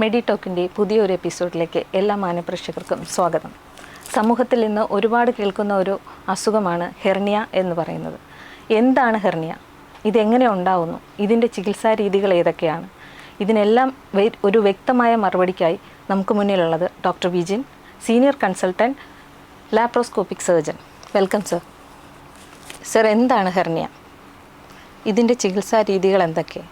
മെഡിടോക്കിന്റെ പുതിയൊരു എപ്പിസോഡിലേക്ക് എല്ലാ മാനപ്രേക്ഷകർക്കും സ്വാഗതം. സമൂഹത്തിൽ നിന്ന് ഒരുപാട് കേൾക്കുന്ന ഒരു അസുഖമാണ് ഹെർണിയ എന്ന് പറയുന്നത്. എന്താണ് ഹെർണിയ? ഇതെങ്ങനെ ഉണ്ടാവുന്നു? ഇതിന്റെ ചികിത്സാ രീതികൾ ഏതൊക്കെയാണ്? ഇതിനെല്ലാം ഒരു വ്യക്തമായ മറുപടിക്കായി നമുക്ക് മുന്നിലുള്ളത് doctor Vijin senior consultant laparoscopic surgeon. Welcome sir. Sir എന്താണ് ഹെർണിയ? ഇതിന്റെ ചികിത്സാ രീതികൾ എന്തൊക്കെ?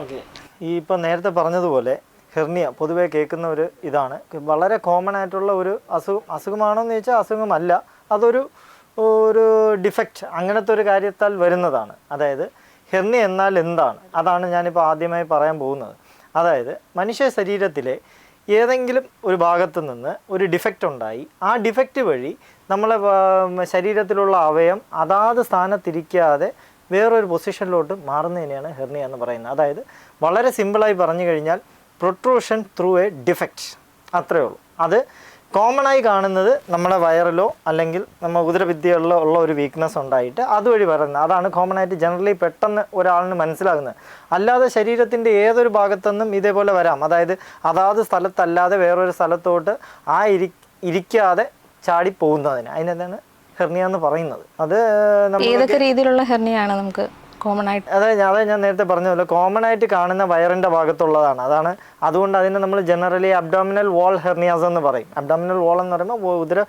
ഓക്കെ. ഈ ഇപ്പം നേരത്തെ പറഞ്ഞതുപോലെ ഹെർണിയ പൊതുവേ കേൾക്കുന്ന ഒരു ഇതാണ്. വളരെ കോമൺ ആയിട്ടുള്ള ഒരു അസുഖം അസുഖമാണോ എന്ന് ചോദിച്ചാൽ അസുഖമല്ല. അതൊരു ഒരു ഡിഫക്റ്റ് അങ്ങനത്തെ ഒരു കാര്യത്താൽ വരുന്നതാണ്. അതായത് ഹെർണിയ എന്നാൽ എന്താണ്? അതാണ് ഞാനിപ്പോൾ ആദ്യമായി പറയാൻ പോകുന്നത്. അതായത് മനുഷ്യ ശരീരത്തിലെ ഏതെങ്കിലും ഒരു ഭാഗത്ത് നിന്ന് ഒരു ഡിഫക്റ്റ് ഉണ്ടായി. ആ ഡിഫക്റ്റ് വഴി നമ്മളെ ശരീരത്തിലുള്ള അവയം അതാത് സ്ഥാനത്തിരിക്കാതെ വേറൊരു പൊസിഷനിലോട്ട് മാറുന്നതിനെയാണ് ഹെർണിയ എന്ന് പറയുന്നത്. അതായത് വളരെ സിമ്പിളായി പറഞ്ഞു കഴിഞ്ഞാൽ പ്രൊട്രൂഷൻ ത്രൂ എ ഡിഫക്റ്റ് അത്രയേ ഉള്ളൂ. അത് കോമൺ ആയി കാണുന്നത് നമ്മുടെ വയറിലോ അല്ലെങ്കിൽ നമ്മൾ ഉദരവിദ്യകളിലോ ഉള്ള ഒരു വീക്ക്നെസ് ഉണ്ടായിട്ട് അതുവഴി വരുന്നത്. അതാണ് കോമൺ ആയിട്ട് ജനറലി പെട്ടെന്ന് ഒരാളിന് മനസ്സിലാകുന്നത്. അല്ലാതെ ശരീരത്തിന്റെ ഏതൊരു ഭാഗത്തുനിന്നും ഇതേപോലെ വരാം. അതായത് അതാത് സ്ഥലത്തല്ലാതെ വേറൊരു സ്ഥലത്തോട്ട് ആ ഇരി ഇരിക്കാതെ ചാടി പോകുന്നതിന് അതിനെന്താണ്? ഹെർണിയ എന്ന് പറയുന്നത്. അത് ഏതൊക്കെ രീതിയിലുള്ള ഹെർണിയാണ് നമുക്ക് കോമൺ ആയിട്ട് അതെ ഞാൻ അതെ ഞാൻ നേരത്തെ പറഞ്ഞ പോലെ കോമൺ ആയിട്ട് കാണുന്ന വയറിന്റെ ഭാഗത്തുള്ളതാണ്. അതാണ് അതുകൊണ്ട് അതിനെ നമ്മൾ ജനറലി അബ്ഡോമിനൽ വാൾ ഹെർണിയാസ് എന്ന് പറയും. അബ്ഡോമിനൽ വാൾ എന്ന് പറയുമ്പോൾ ഉദര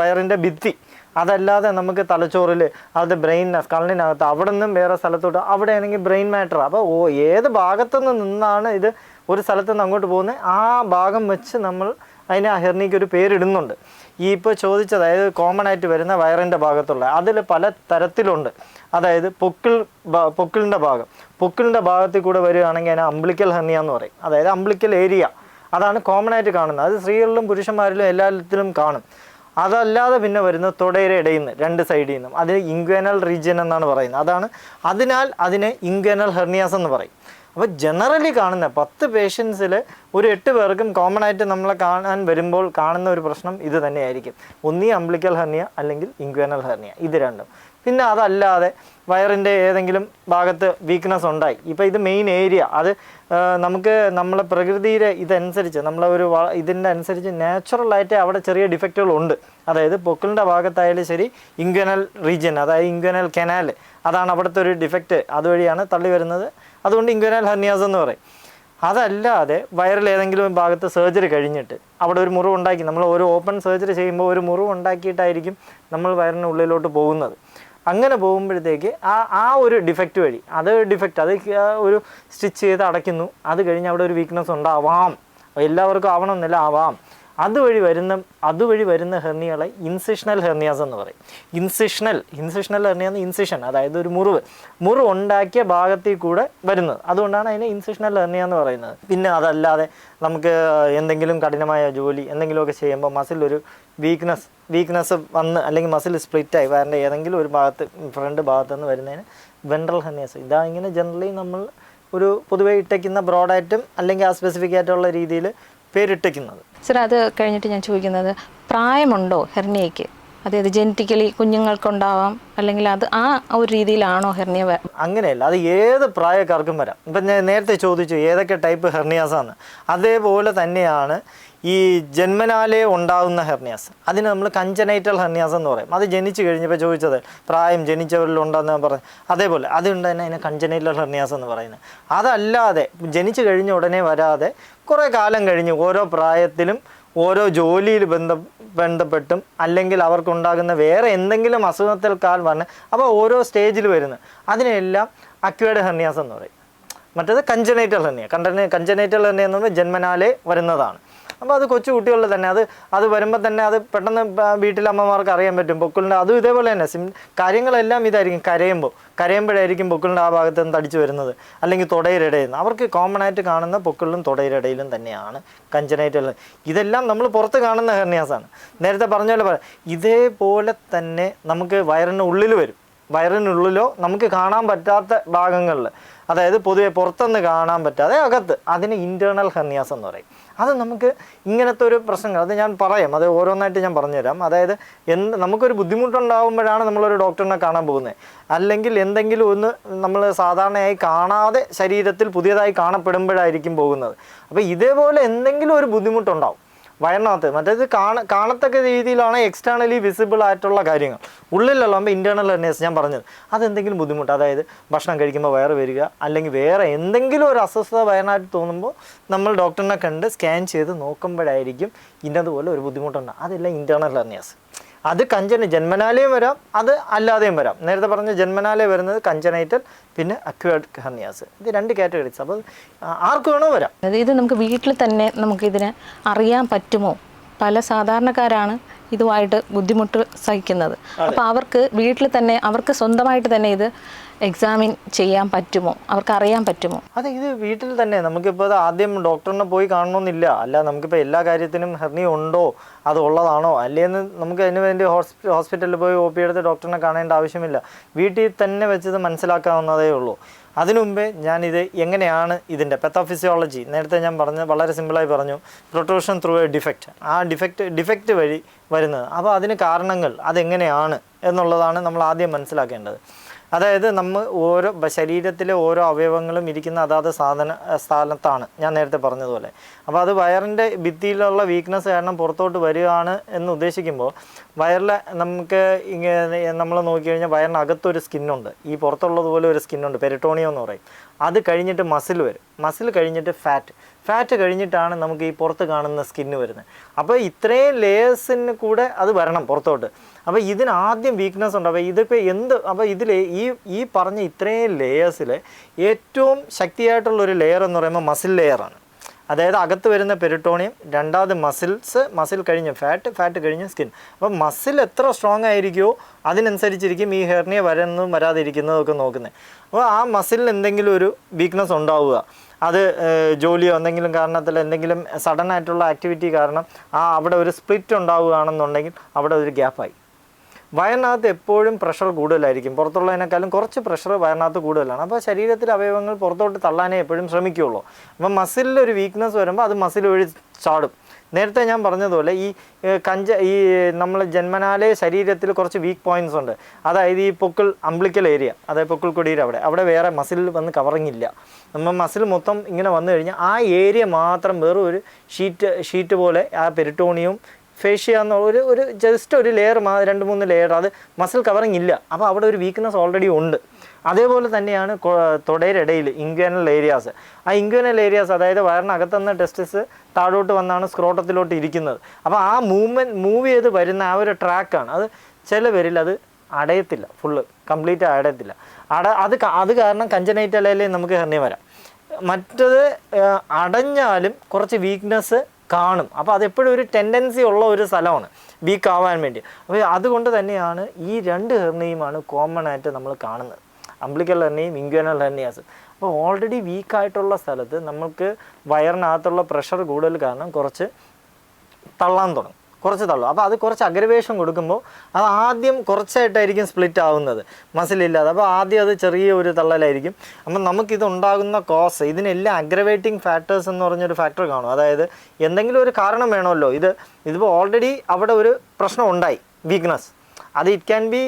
വയറിന്റെ ഭിത്തി. അതല്ലാതെ നമുക്ക് തലച്ചോറിൽ അത് ബ്രെയിൻ സ്കള്ളിനകത്ത് അവിടെ നിന്നും വേറെ സ്ഥലത്തോട്ട് അവിടെ ആണെങ്കിൽ ബ്രെയിൻ മാറ്റർ അപ്പോൾ ഓ ഏത് ഭാഗത്തുനിന്ന് നിന്നാണ് ഇത് ഒരു സ്ഥലത്ത് നിന്ന് അങ്ങോട്ട് പോകുന്നത്? ആ ഭാഗം വെച്ച് നമ്മൾ അതിന് ആ ഹെർണിക്ക് ഒരു പേരിടുന്നുണ്ട്. ഈ ഇപ്പോൾ ചോദിച്ചത് അതായത് കോമൺ ആയിട്ട് വരുന്ന വയറിന്റെ ഭാഗത്തുള്ള അതിൽ പല തരത്തിലുണ്ട്. അതായത് പൊക്കിൾ പൊക്കിളിന്റെ ഭാഗം. പൊക്കിളിന്റെ ഭാഗത്തിൽ കൂടെ വരികയാണെങ്കിൽ അതിനെ അംബ്ലിക്കൽ ഹെർണിയ എന്ന് പറയും. അതായത് അംബ്ലിക്കൽ ഏരിയ അതാണ് കോമൺ ആയിട്ട് കാണുന്നത്. അത് സ്ത്രീകളിലും പുരുഷന്മാരിലും എല്ലാത്തിലും കാണും. അതല്ലാതെ പിന്നെ വരുന്നത് തുടയുടെ ഇടയിൽ നിന്ന് രണ്ട് സൈഡിൽ നിന്നും. അതിന് ഇൻഗ്വേനൽ റീജിയൻ എന്നാണ് പറയുന്നത്. അതാണ് അതിനാൽ അതിനെ ഇൻഗ്വേനൽ ഹെർണിയാസ് എന്ന് പറയും. അപ്പോൾ ജനറലി കാണുന്ന പത്ത് പേഷ്യൻസിൽ ഒരു എട്ട് പേർക്കും കോമൺ ആയിട്ട് നമ്മളെ കാണാൻ വരുമ്പോൾ കാണുന്ന ഒരു പ്രശ്നം ഇത് തന്നെയായിരിക്കും. ഒന്നീ അംബ്ലിക്കൽ ഹെർണിയ അല്ലെങ്കിൽ ഇൻഗ്വേനൽ ഹെർണിയ ഇത് രണ്ടും. പിന്നെ അതല്ലാതെ വയറിന്റെ ഏതെങ്കിലും ഭാഗത്ത് വീക്ക്നെസ് ഉണ്ടായി. ഇപ്പോൾ ഇത് മെയിൻ ഏരിയ അത് നമുക്ക് നമ്മളെ പ്രകൃതിയുടെ ഇതനുസരിച്ച് നമ്മളെ ഒരു ഇതിന്റെ അനുസരിച്ച് നാച്ചുറലായിട്ട് അവിടെ ചെറിയ ഡിഫക്റ്റുകളുണ്ട് അതായത് പൊക്കിളിന്റെ ഭാഗത്തായാലും ശരി ഇൻഗ്വനൽ റീജിയൻ അതായത് ഇൻഗ്വനൽ കനാൽ അതാണ് അവിടുത്തെ ഒരു ഡിഫക്റ്റ് അതുവഴിയാണ് തള്ളി വരുന്നത്. അതുകൊണ്ട് ഇൻഗ്വനൽ ഹെർണിയാസ് എന്ന് പറയും. അതല്ലാതെ വയറിൽ ഏതെങ്കിലും ഭാഗത്ത് സർജറി കഴിഞ്ഞിട്ട് അവിടെ ഒരു മുറിവ് ഉണ്ടാക്കി നമ്മൾ ഒരു ഓപ്പൺ സർജറി ചെയ്യുമ്പോൾ ഒരു മുറിവ് ഉണ്ടാക്കിയിട്ടായിരിക്കും നമ്മൾ വയറിന് ഉള്ളിലോട്ട് പോകുന്നത്. അങ്ങനെ പോകുമ്പോഴത്തേക്ക് ആ ആ ഒരു ഡിഫക്റ്റ് വഴി അത് ഡിഫക്റ്റ് അത് ഒരു സ്റ്റിച്ച് ചെയ്ത് അടയ്ക്കുന്നു. അത് കഴിഞ്ഞ് അവിടെ ഒരു വീക്ക്നെസ് ഉണ്ടാവാം. എല്ലാവർക്കും ആവണമെന്നില്ല ആവാം. അതുവഴി വരുന്ന അതുവഴി വരുന്ന ഹെർണിയകളെ ഇൻസിഷണൽ ഹെർണിയാസ് എന്ന് പറയും. ഇൻസിഷണൽ ഇൻസിഷണൽ ഹെർണിയ എന്ന് ഇൻസിഷൻ അതായത് ഒരു മുറിവ്. മുറിവ് ഉണ്ടാക്കിയ ഭാഗത്തിൽ കൂടെ വരുന്നത്. അതുകൊണ്ടാണ് അതിനെ ഇൻസിഷണൽ ഹെർണിയ എന്ന് പറയുന്നത്. പിന്നെ അതല്ലാതെ നമുക്ക് എന്തെങ്കിലും കഠിനമായ ജോലി എന്തെങ്കിലുമൊക്കെ ചെയ്യുമ്പോൾ മസിൽ ഒരു വീക്ക്നെസ് വീക്ക്നെസ് വന്ന് അല്ലെങ്കിൽ മസിൽ സ്പ്ലിറ്റായി വരേണ്ട ഏതെങ്കിലും ഒരു ഭാഗത്ത് ഫ്രണ്ട് ഭാഗത്ത് നിന്ന് വരുന്നതിന് വെൻട്രൽ ഹെർണിയാസ് ഇതാ ഇങ്ങനെ ജനറലി നമ്മൾ ഒരു പൊതുവെ ഇട്ടയ്ക്കുന്ന ബ്രോഡായിട്ടും അല്ലെങ്കിൽ ആ സ്പെസിഫിക് ആയിട്ടുള്ള രീതിയിൽ പേരിട്ടയ്ക്കുന്നത് സർ അത് കഴിഞ്ഞിട്ട് ഞാൻ ചോദിക്കുന്നത് പ്രായമുണ്ടോ ഹെർണിയയ്ക്ക്? അതായത് ജനറ്റിക്കലി കുഞ്ഞുങ്ങൾക്കുണ്ടാവാം അല്ലെങ്കിൽ അത് ആ ഒരു രീതിയിലാണോ ഹെർണിയ അങ്ങനെയല്ല അത് ഏത് പ്രായക്കാർക്കും വരാം. ഇപ്പം ഞാൻ നേരത്തെ ചോദിച്ചു ഏതൊക്കെ ടൈപ്പ് ഹെർണിയാസാണ് അതേപോലെ തന്നെയാണ് ഈ ജന്മനാലേ ഉണ്ടാകുന്ന ഹെർണിയാസ്. അതിന് നമ്മൾ കഞ്ചനൈറ്റൽ ഹെർണിയാസ് എന്ന് പറയും. അത് ജനിച്ചു കഴിഞ്ഞപ്പോൾ ചോദിച്ചത് പ്രായം ജനിച്ചവരിൽ ഉണ്ടെന്ന് പറഞ്ഞു. അതേപോലെ അതുകൊണ്ട് തന്നെ അതിനെ കഞ്ചനൈറ്റൽ ഹെർണിയാസ് എന്ന് പറയുന്നത്. അതല്ലാതെ ജനിച്ചു കഴിഞ്ഞ ഉടനെ വരാതെ കുറേ കാലം കഴിഞ്ഞ് ഓരോ പ്രായത്തിലും ഓരോ ജോലിയിൽ ബന്ധ ബന്ധപ്പെട്ടും അല്ലെങ്കിൽ അവർക്കുണ്ടാകുന്ന വേറെ എന്തെങ്കിലും അസുഖത്തിൽ കാൽ വന്ന് അപ്പോൾ ഓരോ സ്റ്റേജിൽ വരുന്ന. അതിനെല്ലാം അക്വേഡ് ഹെർണിയാസ് എന്ന് പറയും. മറ്റേത് കഞ്ചനൈറ്റൽ ഹെർണിയ കണ്ടന കഞ്ചനൈറ്റൽ ഹെർണിയ എന്ന് പറഞ്ഞാൽ ജന്മനാലേ വരുന്നതാണ്. അപ്പോൾ അത് കൊച്ചു കുട്ടികളിൽ തന്നെ അത് അത് വരുമ്പോൾ തന്നെ അത് പെട്ടെന്ന് വീട്ടിലെ അമ്മമാർക്ക് അറിയാൻ പറ്റും. പൊക്കിളിന്റെ അതും ഇതേപോലെ തന്നെ സിം കാര്യങ്ങളെല്ലാം ഇതായിരിക്കും കരയുമ്പോൾ കരയുമ്പോഴായിരിക്കും പൊക്കിളിന്റെ ആ ഭാഗത്ത് നിന്ന് തടിച്ചു വരുന്നത്. അല്ലെങ്കിൽ തുടയിലിടയിൽ അവർക്ക് കോമൺ ആയിട്ട് കാണുന്ന പൊക്കിളിലും തുടയിലിടയിലും തന്നെയാണ് കഞ്ചനായിട്ടുള്ളത് ഇതെല്ലാം നമ്മൾ പുറത്ത് കാണുന്ന ഹെർണിയാസാണ്. നേരത്തെ പറഞ്ഞ പോലെ പറയാം ഇതേപോലെ തന്നെ നമുക്ക് വയറിന് ഉള്ളിൽ വരും. വയറിനുള്ളിലോ നമുക്ക് കാണാൻ പറ്റാത്ത ഭാഗങ്ങളിൽ അതായത് പൊതുവെ പുറത്തുനിന്ന് കാണാൻ പറ്റാതെ അകത്ത്. അതിന് ഇന്റേർണൽ ഹെർണിയാസ് എന്ന് പറയും. അത് നമുക്ക് ഇങ്ങനത്തെ ഒരു പ്രശ്നങ്ങൾ അത് ഞാൻ പറയാം അത് ഓരോന്നായിട്ട് ഞാൻ പറഞ്ഞുതരാം. അതായത് എന്ത് നമുക്കൊരു ബുദ്ധിമുട്ടുണ്ടാകുമ്പോഴാണ് നമ്മളൊരു ഡോക്ടറിനെ കാണാൻ പോകുന്നത്. അല്ലെങ്കിൽ എന്തെങ്കിലും ഒന്ന് നമ്മൾ സാധാരണയായി കാണാതെ ശരീരത്തിൽ പുതിയതായി കാണപ്പെടുമ്പോഴായിരിക്കും പോകുന്നത്. അപ്പോൾ ഇതേപോലെ എന്തെങ്കിലും ഒരു ബുദ്ധിമുട്ടുണ്ടാവും. വയറിനകത്ത്. മറ്റേത് കാണ കാണത്തക്ക രീതിയിലാണ് എക്സ്റ്റേണലി വിസിബിൾ ആയിട്ടുള്ള കാര്യങ്ങൾ. ഉള്ളിലുള്ളപ്പോൾ ഇന്റേർണൽ ഹെർണിയസ് ഞാൻ പറഞ്ഞത്. അതെന്തെങ്കിലും ബുദ്ധിമുട്ട് അതായത് ഭക്ഷണം കഴിക്കുമ്പോൾ വയറ് വരിക അല്ലെങ്കിൽ വേറെ എന്തെങ്കിലും ഒരു അസ്വസ്ഥത വയറിനായിട്ട് തോന്നുമ്പോൾ നമ്മൾ ഡോക്ടറിനെ കണ്ട് സ്കാൻ ചെയ്ത് നോക്കുമ്പോഴായിരിക്കും ഇന്നതുപോലെ ഒരു ബുദ്ധിമുട്ടുണ്ട്. അതെല്ലാം ഇന്റേർണൽ ഹെർണിയസ് അത് കഞ്ചന ജന്മനാലയും വരാം അത് അല്ലാതെയും വരാം. നേരത്തെ പറഞ്ഞ ജന്മനാലയം വരുന്നത് കഞ്ചനൈറ്റൽ പിന്നെ അക്വേർഡ് ഹെർണിയാസ് ഇത് രണ്ട് കാറ്റഗറീസ് അപ്പോൾ ആർക്ക് വേണോ വരാം. അതായത് നമുക്ക് വീട്ടിൽ തന്നെ നമുക്കിതിനെ അറിയാൻ പറ്റുമോ? പല സാധാരണക്കാരാണ് ഇതുമായിട്ട് ബുദ്ധിമുട്ട് സഹിക്കുന്നത്. അപ്പോൾ അവർക്ക് വീട്ടിൽ തന്നെ അവർക്ക് സ്വന്തമായിട്ട് തന്നെ ഇത് എക്സാമിൻ ചെയ്യാൻ പറ്റുമോ? അവർക്ക് അറിയാൻ പറ്റുമോ? അതെ ഇത് വീട്ടിൽ തന്നെ. നമുക്കിപ്പോൾ ആദ്യം ഡോക്ടറിനെ പോയി കാണണമെന്നില്ല അല്ല നമുക്കിപ്പോൾ എല്ലാ കാര്യത്തിനും ഹെർണി ഉണ്ടോ? അത് ഉള്ളതാണോ? അല്ലേന്ന് നമുക്ക് അതിന് വേണ്ടി ഹോസ്പിറ്റലിൽ പോയി ഒ പി എടുത്ത് ഡോക്ടറിനെ കാണേണ്ട ആവശ്യമില്ല. വീട്ടിൽ തന്നെ വെച്ചത് മനസ്സിലാക്കാവുന്നതേ ഉള്ളൂ. അതിനു മുമ്പേ ഞാനിത് എങ്ങനെയാണ് ഇതിന്റെ പെത്തോഫിസിയോളജി നേരത്തെ ഞാൻ പറഞ്ഞ വളരെ സിമ്പിളായി പറഞ്ഞു. പ്രൊട്രൂഷൻ ത്രൂ എ ഡിഫക്റ്റ് ആ ഡിഫക്റ്റ് ഡിഫക്റ്റ് വഴി വരുന്നത്. അപ്പോൾ അതിന് കാരണങ്ങൾ അതെങ്ങനെയാണ് എന്നുള്ളതാണ് നമ്മൾ ആദ്യം മനസ്സിലാക്കേണ്ടത്. അതായത് നമ്മൾ ഓരോ ശരീരത്തിലെ ഓരോ അവയവങ്ങളും ഇരിക്കുന്ന അതാത് സാധന സ്ഥാനത്താണ് ഞാൻ നേരത്തെ പറഞ്ഞതുപോലെ. അപ്പോൾ അത് വയറിന്റെ ഭിത്തിയിലുള്ള വീക്ക്നെസ് കാരണം പുറത്തോട്ട് വരികയാണ് എന്ന് ഉദ്ദേശിക്കുമ്പോൾ വയറിലെ നമുക്ക് ഇങ്ങനെ നമ്മൾ നോക്കിക്കഴിഞ്ഞാൽ വയറിനകത്തൊരു സ്കിന്നുണ്ട്. ഈ പുറത്തുള്ളതുപോലെ ഒരു സ്കിന്നുണ്ട് പെരിട്ടോണിയോ എന്ന് പറയും. അത് കഴിഞ്ഞിട്ട് മസിൽ വരും. മസിൽ കഴിഞ്ഞിട്ട് ഫാറ്റ് ഫാറ്റ് കഴിഞ്ഞിട്ടാണ് നമുക്ക് ഈ പുറത്ത് കാണുന്ന സ്കിന്ന് വരുന്നത്. അപ്പോൾ ഇത്രയും ലേയേഴ്സിന് കൂടെ അത് വരണം പുറത്തോട്ട്. അപ്പോൾ ഇതിന് ആദ്യം വീക്ക്നെസ് ഉണ്ട്. അപ്പോൾ ഇതിപ്പോൾ എന്ത് അപ്പോൾ ഇതിൽ ഈ ഈ പറഞ്ഞ ഇത്രയും ലേയേഴ്സിൽ ഏറ്റവും ശക്തിയായിട്ടുള്ള ഒരു ലെയർ എന്ന് പറയുമ്പോൾ മസിൽ ലെയറാണ് അതായത് അകത്ത് വരുന്ന പെരിട്ടോണിയം രണ്ടാമത് മസിൽസ് മസിൽ കഴിഞ്ഞ് ഫാറ്റ് ഫാറ്റ് കഴിഞ്ഞ് സ്കിൻ അപ്പോൾ മസിൽ എത്ര സ്ട്രോങ് ആയിരിക്കുമോ അതിനനുസരിച്ചിരിക്കും ഈ ഹെർണിയ വരുന്നതും വരാതിരിക്കുന്നതും ഒക്കെ നോക്കുന്നത്. അപ്പോൾ ആ മസിലിന് എന്തെങ്കിലും ഒരു വീക്ക്നെസ് ഉണ്ടാവുക. അത് ജോലിയോ എന്തെങ്കിലും കാരണത്തിൽ എന്തെങ്കിലും സഡൻ ആയിട്ടുള്ള ആക്ടിവിറ്റി കാരണം ആ അവിടെ ഒരു സ്പ്ലിറ്റ് ഉണ്ടാവുകയാണെന്നുണ്ടെങ്കിൽ അവിടെ ഒരു ഗ്യാപ്പായി വയറിനകത്ത് എപ്പോഴും പ്രഷർ കൂടുതലായിരിക്കും. പുറത്തുള്ളതിനേക്കാളും കുറച്ച് പ്രഷർ വയറിനകത്ത് കൂടുതലാണ്. അപ്പോൾ ശരീരത്തിലെ അവയവങ്ങൾ പുറത്തോട്ട് തള്ളാനേ എപ്പോഴും ശ്രമിക്കുകയുള്ളൂ. അപ്പോൾ മസിലിൽ ഒരു വീക്ക്നെസ് വരുമ്പോൾ അത് മസിൽ വഴി ചാടും. നേരത്തെ ഞാൻ പറഞ്ഞതുപോലെ ഈ കഞ്ച ഈ നമ്മൾ ജന്മനാലേ ശരീരത്തിൽ കുറച്ച് വീക്ക് പോയിന്റ്സ് ഉണ്ട്. അതായത് ഈ പൊക്കിൾ അംബ്ലിക്കൽ ഏരിയ അതായത് പൊക്കിൾ കൊടിയുടെ അവിടെ. അവിടെ വേറെ മസിൽ വന്ന് കവറിങ് ഇല്ല. നമ്മൾ മസിൽ മൊത്തം ഇങ്ങനെ വന്നു കഴിഞ്ഞാൽ ആ ഏരിയ മാത്രം വെറും ഒരു ഷീറ്റ് ഷീറ്റ് പോലെ ആ പെരിട്ടോണിയും ഫേഷ്യ എന്നുള്ള ഒരു ഒരു ജസ്റ്റ് ഒരു ലെയർ രണ്ട് മൂന്ന് ലെയർ അത് മസിൽ കവറിങ് ഇല്ല. അപ്പോൾ അവിടെ ഒരു വീക്ക്നെസ് ഓൾറെഡി ഉണ്ട്. അതേപോലെ തന്നെയാണ് തുടരിടയിൽ ഇൻക്വനൽ ഏരിയാസ് ആ ഇൻക്വനൽ ഏരിയാസ് അതായത് വയറിനകത്തുനിന്ന് ടെസ്റ്റിസ് താഴോട്ട് വന്നാണ് സ്ക്രോട്ടത്തിലോട്ട് ഇരിക്കുന്നത്. അപ്പോൾ ആ മൂവ്മെന്റ് മൂവ് ചെയ്ത് വരുന്ന ആ ഒരു ട്രാക്കാണ് അത് ചില പേരിൽ അത് അടയത്തില്ല. Full complete അടയത്തില്ല. അട അത് അത് കാരണം കഞ്ചനൈറ്റലയിലേ നമുക്ക് ഹെർണിയ വരാം. മറ്റത് അടഞ്ഞാലും കുറച്ച് വീക്ക്നെസ് കാണും. അപ്പോൾ അതെപ്പോഴും ഒരു ടെൻഡൻസി ഉള്ള ഒരു സ്ഥലമാണ് വീക്ക് ആവാൻ വേണ്ടി. അപ്പോൾ അതുകൊണ്ട് തന്നെയാണ് ഈ രണ്ട് ഹെർണിയുമാണ് കോമൺ ആയിട്ട് നമ്മൾ കാണുന്നത്. അംബ്ലിക്കൽ ഹെർണിയും ഇൻക്വേനൽ ഹെർണിയാസ് അപ്പോൾ ഓൾറെഡി വീക്കായിട്ടുള്ള സ്ഥലത്ത് നമുക്ക് വയറിനകത്തുള്ള പ്രഷർ കൂടുതൽ കാരണം കുറച്ച് തള്ളാൻ തുടങ്ങും. കുറച്ച് തള്ളും. അപ്പോൾ അത് കുറച്ച് അഗ്രവേഷൻ കൊടുക്കുമ്പോൾ അത് ആദ്യം കുറച്ചായിട്ടായിരിക്കും സ്പ്ലിറ്റ് ആവുന്നത്. മസിലില്ലാതെ അപ്പോൾ ആദ്യം അത് ചെറിയ ഒരു തള്ളലായിരിക്കും. അപ്പം നമുക്കിത് ഉണ്ടാകുന്ന കോസ് ഇതിനെല്ലാം അഗ്രവേറ്റിംഗ് ഫാക്ടേഴ്സ് എന്ന് പറഞ്ഞൊരു ഫാക്ടർ കാണും. അതായത് എന്തെങ്കിലും ഒരു കാരണം വേണമല്ലോ. ഇത് ഇതിപ്പോൾ ഓൾറെഡി അവിടെ ഒരു പ്രശ്നം ഉണ്ടായി. വീക്ക്നെസ് അത് it can be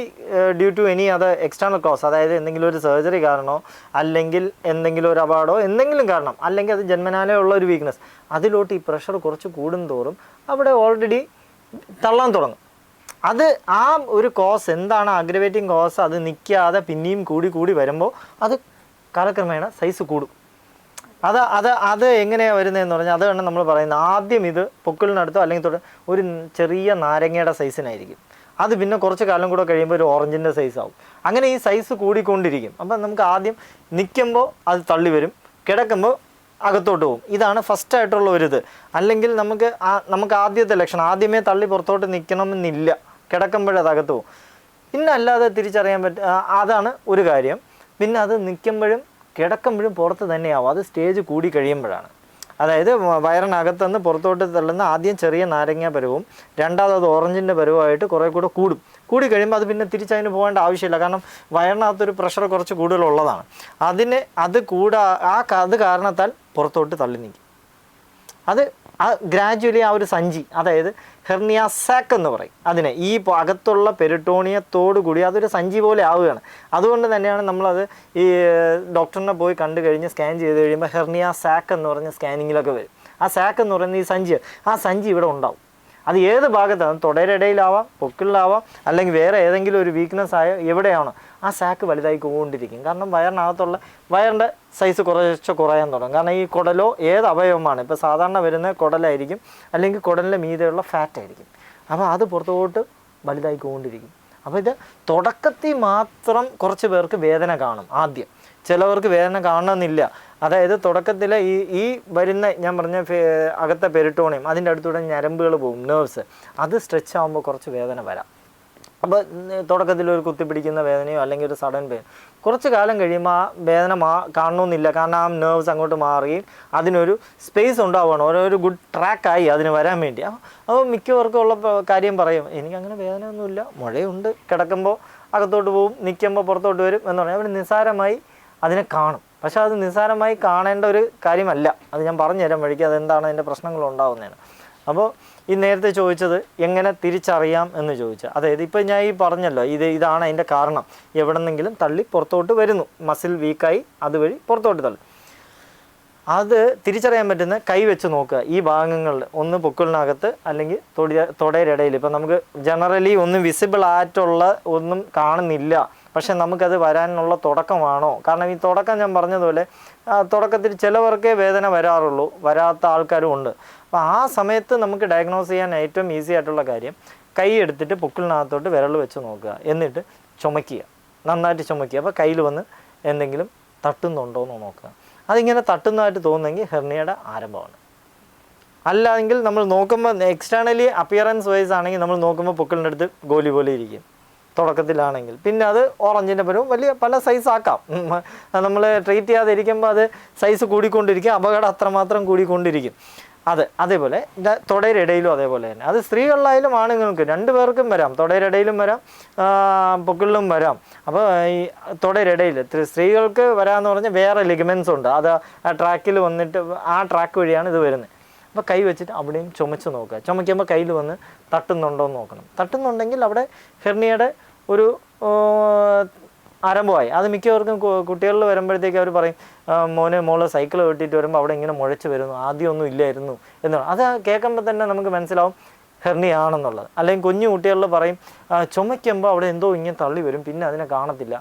due to any other external cause അതായത് എന്തെങ്കിലും ഒരു സർജറി കാരണോ അല്ലെങ്കിൽ എന്തെങ്കിലും ഒരു അപാടോ എന്തെങ്കിലും കാരണം അല്ലെങ്കിൽ അത് ജന്മനാലേ ഉള്ള ഒരു വീക്ക്നെസ് അതിലോട്ട് ഈ പ്രഷർ കുറച്ച് കൂടുന്തോറും അവിടെ ഓൾറെഡി തള്ളാൻ തുടങ്ങും. അത് ആ ഒരു കോസ് എന്താണ് അഗ്രവേറ്റിംഗ് കോസ് അത് നിൽക്കാതെ പിന്നെയും കൂടി കൂടി വരുമ്പോൾ അത് കാലക്രമേണ സൈസ് കൂടും. അത് അത് അത് എങ്ങനെയാണ് വരുന്നതെന്ന് പറഞ്ഞാൽ അതാണ് നമ്മൾ പറയുന്നത്. ആദ്യം ഇത് പൊക്കിളിനടുത്തോ അല്ലെങ്കിൽ തൊട്ട് ഒരു ചെറിയ നാരങ്ങയുടെ സൈസിനായിരിക്കും അത് പിന്നെ കുറച്ച് കാലം കൂടെ കഴിയുമ്പോൾ ഒരു ഓറഞ്ചിന്റെ സൈസ് ആവും. അങ്ങനെ ഈ സൈസ് കൂടിക്കൊണ്ടിരിക്കും. അപ്പം നമുക്ക് ആദ്യം നിൽക്കുമ്പോൾ അത് തള്ളി വരും. കിടക്കുമ്പോൾ അകത്തോട്ട് പോകും ഇതാണ് ഫസ്റ്റ് ആയിട്ടുള്ള ഒരു ഇത്. അല്ലെങ്കിൽ നമുക്ക് നമുക്ക് ആദ്യത്തെ ലക്ഷണം. ആദ്യമേ തള്ളി പുറത്തോട്ട് നിൽക്കണമെന്നില്ല കിടക്കുമ്പോഴത് അകത്ത് പോകും പിന്നെ അല്ലാതെ തിരിച്ചറിയാൻ പറ്റും അതാണ് ഒരു കാര്യം. പിന്നെ അത് നിൽക്കുമ്പോഴും കിടക്കുമ്പോഴും പുറത്ത് തന്നെയാവും. അത് സ്റ്റേജ് കൂടി കഴിയുമ്പോഴാണ്. അതായത് വയറിനകത്തുനിന്ന് പുറത്തോട്ട് തള്ളുന്ന ആദ്യം ചെറിയ നാരങ്ങ പരുവും രണ്ടാമത് ഓറഞ്ചിന്റെ പരുവായിട്ട് കുറേ കൂടെ കൂടും. കൂടി കഴിയുമ്പോൾ അത് പിന്നെ തിരിച്ചതിന് പോകേണ്ട ആവശ്യമില്ല. കാരണം വയറിനകത്തൊരു പ്രഷർ കുറച്ച് കൂടുതലുള്ളതാണ്. അതിന് അത് കൂടാ ആ അത് കാരണത്താൽ പുറത്തോട്ട് തള്ളി നിൽക്കും അത് ആ ഗ്രാജുവലി ആ ഒരു സഞ്ചി അതായത് ഹെർണിയ സാക്ക് എന്ന് പറയും. അതിനെ ഈ അകത്തുള്ള പെരിട്ടോണിയത്തോടു കൂടി അതൊരു സഞ്ചി പോലെ ആവുകയാണ്. അതുകൊണ്ട് തന്നെയാണ് നമ്മളത് ഈ ഡോക്ടറിനെ പോയി കണ്ടു കഴിഞ്ഞ് സ്കാൻ ചെയ്ത് കഴിയുമ്പോൾ ഹെർണിയ സാക്ക് എന്ന് പറഞ്ഞ സ്കാനിങ്ങിലൊക്കെ വരും. ആ സാക്ക് എന്ന് പറയുന്ന ഈ സഞ്ചി ആ സഞ്ചി ഇവിടെ ഉണ്ടാവും. അത് ഏത് ഭാഗത്താണ് തുടരിടയിലാവാം പൊക്കിളിലാവാം അല്ലെങ്കിൽ വേറെ ഏതെങ്കിലും ഒരു വീക്ക്നെസ് ആയ എവിടെയാണോ ആ സാക്ക് വലുതായി കൊണ്ടിരിക്കും കാരണം വയറിനകത്തുള്ള വയറിന്റെ സൈസ് കുറച്ച് കുറയാൻ തുടങ്ങും. കാരണം ഈ കുടലോ ഏത് അവയവമാണ് ഇപ്പോൾ സാധാരണ വരുന്ന കുടലായിരിക്കും അല്ലെങ്കിൽ കുടലിന്റെ മീതെയുള്ള ഫാറ്റ് ആയിരിക്കും. അപ്പോൾ അത് പുറത്തോട്ട് വലുതായി കൊണ്ടിരിക്കും അപ്പോൾ ഇത് തുടക്കത്തിൽ മാത്രം കുറച്ച് പേർക്ക് വേദന കാണും ആദ്യം. ചിലവർക്ക് വേദന കാണണമെന്നില്ല. അതായത് തുടക്കത്തിൽ ഈ ഈ വരുന്ന ഞാൻ പറഞ്ഞ അകത്തെ പെരിട്ടോണിയം അതിന്റെ അടുത്തൂടെ ഞരമ്പുകൾ പോകും നെർവ്സ് അത് സ്ട്രെച്ച് ആകുമ്പോൾ കുറച്ച് വേദന വരാം. അപ്പോൾ തുടക്കത്തിൽ ഒരു കുത്തിപ്പിടിക്കുന്ന വേദനയോ അല്ലെങ്കിൽ ഒരു സഡൻ പെയിൻ കുറച്ച് കാലം കഴിയുമ്പോൾ ആ വേദന മാ കാണണമെന്നില്ല. കാരണം ആ നെർവ്സ് അങ്ങോട്ട് മാറുകയും അതിനൊരു സ്പേസ് ഉണ്ടാവുകയാണ്. ഓരോ ഒരു ഗുഡ് ട്രാക്കായി അതിന് വരാൻ വേണ്ടി. അപ്പോൾ മിക്കവർക്കും ഉള്ള കാര്യം പറയും എനിക്കങ്ങനെ വേദനയൊന്നുമില്ല. മുഴയുണ്ട്. കിടക്കുമ്പോൾ അകത്തോട്ട് പോവും നിൽക്കുമ്പോൾ പുറത്തോട്ട് വരും എന്ന് പറഞ്ഞാൽ അവർ നിസ്സാരമായി അതിനെ കാണും. പക്ഷേ അത് നിസ്സാരമായി കാണേണ്ട ഒരു കാര്യമല്ല. അത് ഞാൻ പറഞ്ഞു തരാൻ വഴിക്ക് അതെന്താണ് അതിന്റെ പ്രശ്നങ്ങൾ ഉണ്ടാകുന്നതിന് അപ്പോൾ ഈ നേരത്തെ ചോദിച്ചത് എങ്ങനെ തിരിച്ചറിയാം എന്ന് ചോദിച്ചാൽ അതായത് ഇപ്പോൾ ഞാൻ ഈ പറഞ്ഞല്ലോ ഇത് ഇതാണ് അതിന്റെ കാരണം. എവിടെന്നെങ്കിലും തള്ളി പുറത്തോട്ട് വരുന്നു. മസിൽ വീക്കായി അതുവഴി പുറത്തോട്ട് തള്ളി. അത് തിരിച്ചറിയാൻ പറ്റുന്ന കൈ വെച്ച് നോക്കുക. ഈ ഭാഗങ്ങളിൽ ഒന്ന് പൊക്കിളിനകത്ത് അല്ലെങ്കിൽ തൊടി തൊടയുടെ ഇടയിൽ. ഇപ്പം നമുക്ക് ജനറലി ഒന്നും വിസിബിൾ ആയിട്ടുള്ള ഒന്നും കാണുന്നില്ല. പക്ഷെ നമുക്കത് വരാനുള്ള തുടക്കമാണോ കാരണം ഈ തുടക്കം ഞാൻ പറഞ്ഞതുപോലെ തുടക്കത്തിൽ ചിലവർക്കേ വേദന വരാറുള്ളൂ വരാത്ത ആൾക്കാരും ഉണ്ട്. അപ്പോൾ ആ സമയത്ത് നമുക്ക് ഡയഗ്നോസ് ചെയ്യാൻ ഏറ്റവും ഈസി ആയിട്ടുള്ള കാര്യം കൈ എടുത്തിട്ട് പൊക്കിളിനകത്തോട്ട് വിരൽ വെച്ച് നോക്കുക. എന്നിട്ട് ചുമക്കുക നന്നായിട്ട് ചുമക്കുക അപ്പോൾ കയ്യിൽ വന്ന് എന്തെങ്കിലും തട്ടുന്നുണ്ടോ എന്ന് നോക്കുക. അതിങ്ങനെ തട്ടുന്നതായിട്ട് തോന്നുന്നെങ്കിൽ ഹെർണിയയുടെ ആരംഭമാണ്. അല്ലാതെങ്കിൽ നമ്മൾ നോക്കുമ്പോൾ എക്സ്റ്റേണലി അപ്പിയറൻസ് വൈസ് ആണെങ്കിൽ നമ്മൾ നോക്കുമ്പോൾ പൊക്കിളിന്റെ അടുത്ത് ഗോലി പോലെ ഇരിക്കും. തുടക്കത്തിലാണെങ്കിൽ. പിന്നെ അത് ഓറഞ്ചിന്റെ പരവും വലിയ പല സൈസ് ആക്കാം. നമ്മൾ ട്രീറ്റ് ചെയ്യാതിരിക്കുമ്പോൾ അത് സൈസ് കൂടിക്കൊണ്ടിരിക്കും അപകടം അത്രമാത്രം കൂടിക്കൊണ്ടിരിക്കും. അത് അതേപോലെ തുടയിലിടയിലും അതേപോലെ തന്നെ. അത് സ്ത്രീകളിലായാലും ആണുങ്ങൾക്ക് രണ്ട് പേർക്കും വരാം. തുടയിലിടയിലും വരാം പൊക്കിളിലും വരാം. അപ്പോൾ ഈ തുടയിലിടയിൽ സ്ത്രീകൾക്ക് വരാമെന്ന് പറഞ്ഞാൽ വേറെ ലിഗമെൻസ് ഉണ്ട്. അത് ആ ട്രാക്കിൽ വന്നിട്ട് ആ ട്രാക്ക് വഴിയാണ് ഇത് വരുന്നത് അപ്പോൾ കൈ വെച്ചിട്ട് അവിടെയും ചുമച്ച് നോക്കുക. ചുമയ്ക്കുമ്പോൾ കയ്യിൽ വന്ന് തട്ടുന്നുണ്ടോ എന്ന് നോക്കണം. തട്ടുന്നുണ്ടെങ്കിൽ അവിടെ ഹെർണിയുടെ ഒരു ആരംഭമായി. അത് മിക്കവർക്കും കുട്ടികളിൽ വരുമ്പോഴത്തേക്ക് അവർ പറയും മോനെ മോൾ സൈക്കിൾ വെട്ടിയിട്ട് വരുമ്പോൾ അവിടെ ഇങ്ങനെ മുഴച്ച് വരുന്നു. ആദ്യമൊന്നും ഇല്ലായിരുന്നു എന്നാണ് അത് കേൾക്കുമ്പോൾ തന്നെ നമുക്ക് മനസ്സിലാവും ഹെർണിയാണെന്നുള്ളത്. അല്ലെങ്കിൽ കുഞ്ഞു കുട്ടികളിൽ പറയും ചുമയ്ക്കുമ്പോൾ അവിടെ എന്തോ ഇങ്ങനെ തള്ളി വരും. പിന്നെ അതിനെ കാണത്തില്ല.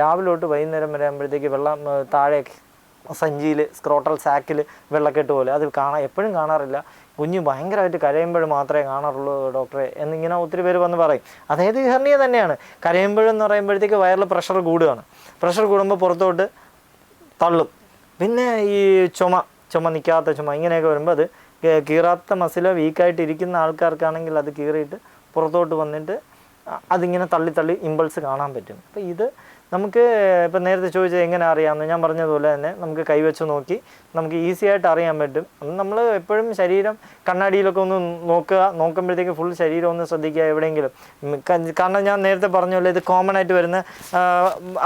രാവിലെ തൊട്ട് വൈകുന്നേരം വരെ ആകുമ്പോഴത്തേക്ക് വെള്ളം താഴെ സഞ്ചിയിൽ സ്ക്രോട്ടൽ സാക്കിൽ വെള്ളക്കെട്ട് പോലെ. അത് കാണാൻ എപ്പോഴും കാണാറില്ല. കുഞ്ഞ് ഭയങ്കരമായിട്ട് കരയുമ്പോൾ മാത്രമേ കാണാറുള്ളൂ ഡോക്ടറെ എന്നിങ്ങനെ ഒത്തിരി പേര് വന്ന് പറയും. അതായത് ഹെർണിയ തന്നെയാണ്. കരയുമ്പോഴെന്ന് പറയുമ്പോഴത്തേക്ക് വയറിൽ പ്രഷർ കൂടുകയാണ്. പ്രഷർ കൂടുമ്പോൾ പുറത്തോട്ട് തള്ളും. പിന്നെ ഈ ചുമ ചുമ നിൽക്കാത്ത ചുമ ഇങ്ങനെയൊക്കെ വരുമ്പോൾ അത് കീറാത്ത മസിലോ വീക്കായിട്ട് ഇരിക്കുന്ന ആൾക്കാർക്കാണെങ്കിൽ അത് കീറിയിട്ട് പുറത്തോട്ട് വന്നിട്ട് അതിങ്ങനെ തള്ളി തള്ളി ഇമ്പൾസ് കാണാൻ പറ്റും. അപ്പോൾ ഇത് നമുക്ക് ഇപ്പം നേരത്തെ ചോദിച്ചത് എങ്ങനെ അറിയാമെന്ന് ഞാൻ പറഞ്ഞതുപോലെ തന്നെ നമുക്ക് കൈവച്ച് നോക്കി നമുക്ക് ഈസി ആയിട്ട് അറിയാൻ പറ്റും. നമ്മൾ എപ്പോഴും ശരീരം കണ്ണാടിയിലൊക്കെ ഒന്ന് നോക്കുക നോക്കുമ്പോഴത്തേക്ക് ഫുൾ ശരീരം ഒന്ന് ശ്രദ്ധിക്കുക എവിടെയെങ്കിലും. കാരണം ഞാൻ നേരത്തെ പറഞ്ഞ പോലെ ഇത് കോമൺ ആയിട്ട് വരുന്ന